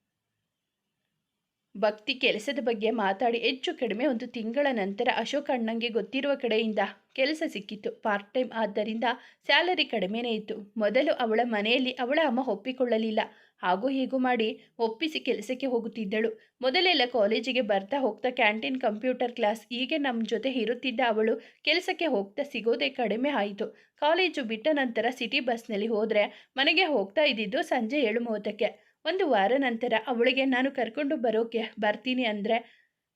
ಭಕ್ತಿ ಕೆಲಸದ ಬಗ್ಗೆ ಮಾತಾಡಿ ಹೆಚ್ಚು ಕಡಿಮೆ ಒಂದು ತಿಂಗಳ ನಂತರ ಅಶೋಕ್ ಅಣ್ಣಂಗೆ ಗೊತ್ತಿರುವ ಕಡೆಯಿಂದ ಕೆಲಸ ಸಿಕ್ಕಿತ್ತು ಪಾರ್ಟ್ ಟೈಮ್ ಆದ್ದರಿಂದ ಸ್ಯಾಲರಿ ಕಡಿಮೆನೇ ಇತ್ತು. ಮೊದಲು ಅವಳ ಮನೆಯಲ್ಲಿ ಅವಳ ಅಮ್ಮ ಒಪ್ಪಿಕೊಳ್ಳಲಿಲ್ಲ. ಹಾಗೂ ಹೀಗೂ ಮಾಡಿ ಒಪ್ಪಿಸಿ ಕೆಲಸಕ್ಕೆ ಹೋಗುತ್ತಿದ್ದಳು. ಮೊದಲೆಲ್ಲ ಕಾಲೇಜಿಗೆ ಬರ್ತಾ ಹೋಗ್ತಾ ಕ್ಯಾಂಟೀನ್ ಕಂಪ್ಯೂಟರ್ ಕ್ಲಾಸ್ ಹೀಗೆ ನಮ್ಮ ಜೊತೆ ಇರುತ್ತಿದ್ದ ಅವಳು ಕೆಲಸಕ್ಕೆ ಹೋಗ್ತಾ ಸಿಗೋದೇ ಕಡಿಮೆ ಆಯಿತು. ಕಾಲೇಜು ಬಿಟ್ಟ ನಂತರ ಸಿಟಿ ಬಸ್ನಲ್ಲಿ ಹೋದರೆ ಮನೆಗೆ ಹೋಗ್ತಾ ಇದ್ದಿದ್ದು ಸಂಜೆ ಏಳು ಮೂವತ್ತಕ್ಕೆ ಒಂದು ವಾರ ನಂತರ ಅವಳಿಗೆ, ನಾನು ಕರ್ಕೊಂಡು ಬರೋಕೆ ಬರ್ತೀನಿ ಅಂದರೆ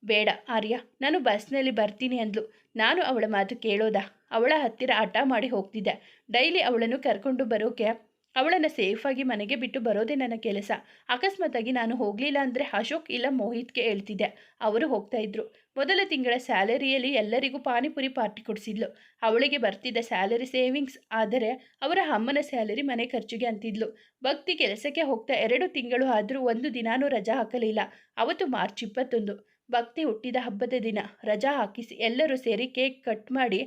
ಬೇಡ ಆರ್ಯ, ನಾನು ಬಸ್ನಲ್ಲಿ ಬರ್ತೀನಿ ಅಂದ್ಲು. ನಾನು ಅವಳ ಮಾತು ಕೇಳೋದ? ಅವಳ ಹತ್ತಿರ ಹಠ ಮಾಡಿ ಹೋಗ್ತಿದ್ದೆ. ಡೈಲಿ ಅವಳನ್ನು ಕರ್ಕೊಂಡು ಬರೋಕೆ ಅವಳನ್ನು ಸೇಫಾಗಿ ಮನೆಗೆ ಬಿಟ್ಟು ಬರೋದೇ ನನ್ನ ಕೆಲಸ. ಅಕಸ್ಮಾತಾಗಿ ನಾನು ಹೋಗಲಿಲ್ಲ ಅಂದರೆ ಅಶೋಕ್ ಇಲ್ಲ ಮೋಹಿತ್ಗೆ ಹೇಳ್ತಿದ್ದೆ. ಅವರು ಹೋಗ್ತಾ ಇದ್ರು. ಮೊದಲ ತಿಂಗಳ ಸ್ಯಾಲರಿಯಲ್ಲಿ ಎಲ್ಲರಿಗೂ ಪಾನಿಪುರಿ ಪಾರ್ಟಿ ಕೊಡಿಸಿದ್ಲು. ಅವಳಿಗೆ ಬರ್ತಿದ್ದ ಸ್ಯಾಲರಿ ಸೇವಿಂಗ್ಸ್ ಆದರೆ ಅವರ ಅಮ್ಮನ ಸ್ಯಾಲರಿ ಮನೆ ಖರ್ಚಿಗೆ ಅಂತಿದ್ಲು. ಭಕ್ತಿ ಕೆಲಸಕ್ಕೆ ಹೋಗ್ತಾ ಎರಡು ತಿಂಗಳು ಆದರೂ ಒಂದು ದಿನಾನೂ ರಜಾ ಹಾಕಲಿಲ್ಲ. ಅವತ್ತು ಮಾರ್ಚ್ ಇಪ್ಪತ್ತೊಂದು. ಭಕ್ತಿ ಹುಟ್ಟಿದ ಹಬ್ಬದ ದಿನ. ರಜಾ ಹಾಕಿಸಿ ಎಲ್ಲರೂ ಸೇರಿ ಕೇಕ್ ಕಟ್ ಮಾಡಿ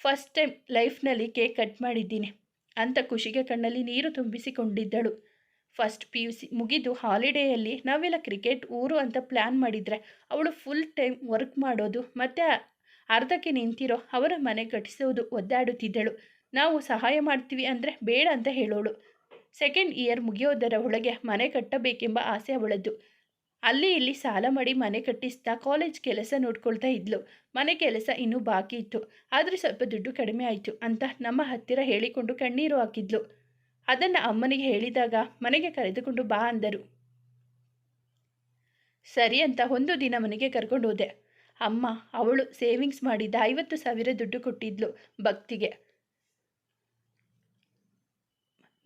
ಫಸ್ಟ್ ಟೈಮ್ ಲೈಫ್ನಲ್ಲಿ ಕೇಕ್ ಕಟ್ ಮಾಡಿದ್ದೀನಿ. ಅಂತ ಖುಷಿಗೆ ಕಣ್ಣಲ್ಲಿ ನೀರು ತುಂಬಿಸಿಕೊಂಡಿದ್ದಳು. ಫಸ್ಟ್ ಪಿ ಯು ಸಿ ಮುಗಿದು ಹಾಲಿಡೇಯಲ್ಲಿ ನಾವೆಲ್ಲ ಕ್ರಿಕೆಟ್, ಊರು ಅಂತ ಪ್ಲ್ಯಾನ್ ಮಾಡಿದರೆ ಅವಳು ಫುಲ್ ಟೈಮ್ ವರ್ಕ್ ಮಾಡೋದು, ಮತ್ತು ಅರ್ಧಕ್ಕೆ ನಿಂತಿರೋ ಅವರ ಮನೆ ಕಟ್ಟಿಸೋದು ಒದ್ದಾಡುತ್ತಿದ್ದಳು. ನಾವು ಸಹಾಯ ಮಾಡ್ತೀವಿ ಅಂದರೆ ಬೇಡ ಅಂತ ಹೇಳೋಳು. ಸೆಕೆಂಡ್ ಇಯರ್ ಮುಗಿಯೋದರ ಒಳಗೆ ಮನೆ ಕಟ್ಟಬೇಕೆಂಬ ಆಸೆ ಅವಳದ್ದು. ಅಲ್ಲಿ ಇಲ್ಲಿ ಸಾಲ ಮಾಡಿ ಮನೆ ಕಟ್ಟಿಸ್ತಾ ಕಾಲೇಜ್ ಕೆಲಸ ನೋಡ್ಕೊಳ್ತಾ ಇದ್ಲು. ಮನೆ ಕೆಲಸ ಇನ್ನೂ ಬಾಕಿ ಇತ್ತು. ಆದರೆ ಸ್ವಲ್ಪ ದುಡ್ಡು ಕಡಿಮೆ ಆಯಿತು ಅಂತ ನಮ್ಮ ಹತ್ತಿರ ಹೇಳಿಕೊಂಡು ಕಣ್ಣೀರು ಹಾಕಿದ್ಲು. ಅದನ್ನು ಅಮ್ಮನಿಗೆ ಹೇಳಿದಾಗ, ಮನೆಗೆ ಕರೆದುಕೊಂಡು ಬಾ ಅಂದರು. ಸರಿ ಅಂತ ಒಂದು ದಿನ ಮನೆಗೆ ಕರ್ಕೊಂಡು ಹೋದೆ ಅಮ್ಮ, ಅವಳು ಸೇವಿಂಗ್ಸ್ ಮಾಡಿದ್ದ ಐವತ್ತು ಸಾವಿರ ದುಡ್ಡು ಕೊಟ್ಟಿದ್ಲು ಭಕ್ತಿಗೆ.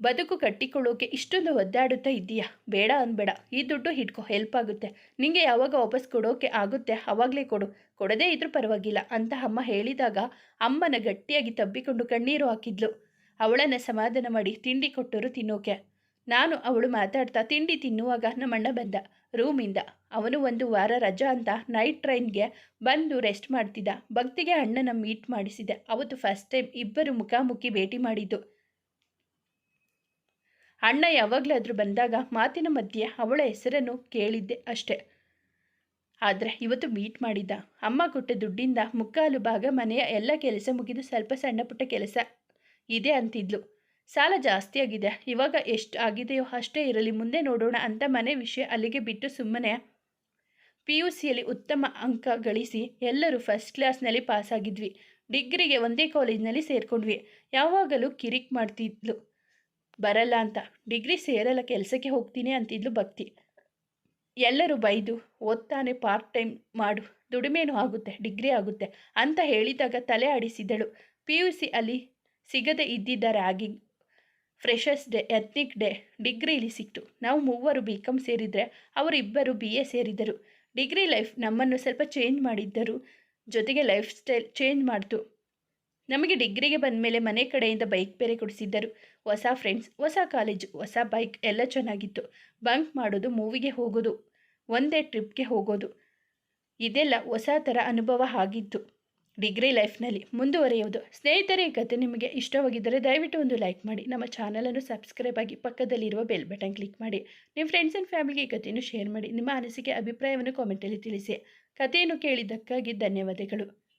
ಬದುಕು ಕಟ್ಟಿಕೊಳ್ಳೋಕೆ ಇಷ್ಟೊಂದು ಒದ್ದಾಡುತ್ತಾ ಇದ್ದೀಯಾ? ಬೇಡ ಅನ್ಬೇಡ. ಈ ದುಡ್ಡು ಹಿಡ್ಕೊ. ಹೆಲ್ಪ್ ಆಗುತ್ತೆ. ನಿಂಗೆ ಯಾವಾಗ ವಾಪಸ್ ಕೊಡೋಕೆ ಆಗುತ್ತೆ ಆವಾಗಲೇ ಕೊಡು. ಕೊಡದೇ ಇದ್ರೂ ಪರವಾಗಿಲ್ಲ. ಅಂತ ಅಮ್ಮ ಹೇಳಿದಾಗ ಅಮ್ಮನ ಗಟ್ಟಿಯಾಗಿ ತಬ್ಬಿಕೊಂಡು ಕಣ್ಣೀರು ಹಾಕಿದ್ಲು. ಅವಳನ್ನು ಸಮಾಧಾನ ಮಾಡಿ ತಿಂಡಿ ಕೊಟ್ಟರು ತಿನ್ನೋಕೆ. ನಾನು ಅವಳು ಮಾತಾಡ್ತಾ ತಿಂಡಿ ತಿನ್ನುವಾಗ ನಮ್ಮಣ್ಣ ಬಂದ ರೂಮಿಂದ. ಅವನು ಒಂದು ವಾರ ರಜಾ ಅಂತ ನೈಟ್ ಟ್ರೈನ್ಗೆ ಬಂದು ರೆಸ್ಟ್ ಮಾಡ್ತಿದ್ದ. ಭಕ್ತಿಗೆ ಅಣ್ಣನ ಮೀಟ್ ಮಾಡಿಸಿದೆ. ಅವತ್ತು ಫಸ್ಟ್ ಟೈಮ್ ಇಬ್ಬರು ಮುಖಾಮುಖಿ ಭೇಟಿ ಮಾಡಿದ್ದು. ಅಣ್ಣ ಯಾವಾಗಲಾದರೂ ಬಂದಾಗ ಮಾತಿನ ಮಧ್ಯೆ ಅವಳ ಹೆಸರನ್ನು ಕೇಳಿದ್ದೆ ಅಷ್ಟೆ. ಆದರೆ ಇವತ್ತು ಮೀಟ್ ಮಾಡಿದ್ದ. ಅಮ್ಮ ಕೊಟ್ಟ ದುಡ್ಡಿಂದ ಮುಕ್ಕಾಲು ಭಾಗ ಮನೆಯ ಎಲ್ಲ ಕೆಲಸ ಮುಗಿದು ಸ್ವಲ್ಪ ಸಣ್ಣ ಪುಟ್ಟ ಕೆಲಸ ಇದೆ ಅಂತಿದ್ಲು. ಸಾಲ ಜಾಸ್ತಿ ಆಗಿದೆ. ಇವಾಗ ಎಷ್ಟು ಆಗಿದೆಯೋ ಅಷ್ಟೇ ಇರಲಿ, ಮುಂದೆ ನೋಡೋಣ ಅಂತ ಮನೆ ವಿಷಯ ಅಲ್ಲಿಗೆ ಬಿಟ್ಟು ಸುಮ್ಮನೆ ಪಿ ಯು ಸಿಯಲ್ಲಿ ಉತ್ತಮ ಅಂಕ ಗಳಿಸಿ ಎಲ್ಲರೂ ಫಸ್ಟ್ ಕ್ಲಾಸ್ನಲ್ಲಿ ಪಾಸಾಗಿದ್ವಿ ಡಿಗ್ರಿಗೆ ಒಂದೇ ಕಾಲೇಜ್ನಲ್ಲಿ ಸೇರಿಕೊಂಡ್ವಿ. ಯಾವಾಗಲೂ ಕಿರಿಕ್ ಮಾಡ್ತಿದ್ಲು. ಬರಲ್ಲ ಅಂತ. ಡಿಗ್ರಿ ಸೇರಲ್ಲ, ಕೆಲಸಕ್ಕೆ ಹೋಗ್ತೀನಿ ಅಂತಿದ್ಲು ಭಕ್ತಿ. ಎಲ್ಲರೂ ಬೈದು, ಓದ್ತಾನೆ ಪಾರ್ಟ್ ಟೈಮ್ ಮಾಡು. ದುಡಿಮೆನೂ ಆಗುತ್ತೆ, ಡಿಗ್ರಿ ಆಗುತ್ತೆ ಅಂತ ಹೇಳಿದಾಗ ತಲೆ ಆಡಿಸಿದಳು. ಪಿ ಯು ಸಿ ಅಲ್ಲಿ ಸಿಗದೆ ಇದ್ದಿದ್ದ ragging freshers day ethnic day ಡಿಗ್ರಿಲಿ ಸಿಕ್ತು. ನಾವು ಮೂವರು ಬಿ ಕಾಮ್ ಸೇರಿದರೆ ಅವರಿಬ್ಬರು ಬಿ ಎ ಸೇರಿದರು. ಡಿಗ್ರಿ ಲೈಫ್ ನಮ್ಮನ್ನು ಸ್ವಲ್ಪ ಚೇಂಜ್ ಮಾಡಿದ್ದರು. ಜೊತೆಗೆ ಲೈಫ್ ಸ್ಟೈಲ್ ಚೇಂಜ್ ಮಾಡ್ತು. ನಮಗೆ ಡಿಗ್ರಿಗೆ ಬಂದ ಮೇಲೆ ಮನೆ ಕಡೆಯಿಂದ ಬೈಕ್ ಬೇರೆ ಕೊಡಿಸಿದ್ದರು. ಹೊಸ ಫ್ರೆಂಡ್ಸ್, ಹೊಸ ಕಾಲೇಜು, ಹೊಸ ಬೈಕ್ ಎಲ್ಲ ಚೆನ್ನಾಗಿತ್ತು. ಬಂಕ್ ಮಾಡೋದು, ಮೂವಿಗೆ ಹೋಗೋದು, ಒಂದೇ ಟ್ರಿಪ್ಗೆ ಹೋಗೋದು. ಇದೆಲ್ಲ ಹೊಸ ಥರ ಅನುಭವ ಆಗಿತ್ತು. ಡಿಗ್ರಿ ಲೈಫ್ನಲ್ಲಿ ಮುಂದುವರಿಯೋದು. ಸ್ನೇಹಿತರೆ ಕತೆ ನಿಮಗೆ ಇಷ್ಟವಾಗಿದ್ದರೆ ದಯವಿಟ್ಟು ಒಂದು ಲೈಕ್ ಮಾಡಿ. ನಮ್ಮ ಚಾನಲನ್ನು ಸಬ್ಸ್ಕ್ರೈಬ್ ಆಗಿ ಪಕ್ಕದಲ್ಲಿರುವ ಬೆಲ್ ಬಟನ್ ಕ್ಲಿಕ್ ಮಾಡಿ. ನಿಮ್ಮ ಫ್ರೆಂಡ್ಸ್ ಆ್ಯಂಡ್ ಫ್ಯಾಮಿಲಿಗೆ ಕಥೆಯನ್ನು ಶೇರ್ ಮಾಡಿ. ನಿಮ್ಮ ಅನಿಸಿಕೆ, ಅಭಿಪ್ರಾಯವನ್ನು ಕಾಮೆಂಟಲ್ಲಿ ತಿಳಿಸಿ. ಕಥೆಯನ್ನು ಕೇಳಿದ್ದಕ್ಕಾಗಿ ಧನ್ಯವಾದಗಳು.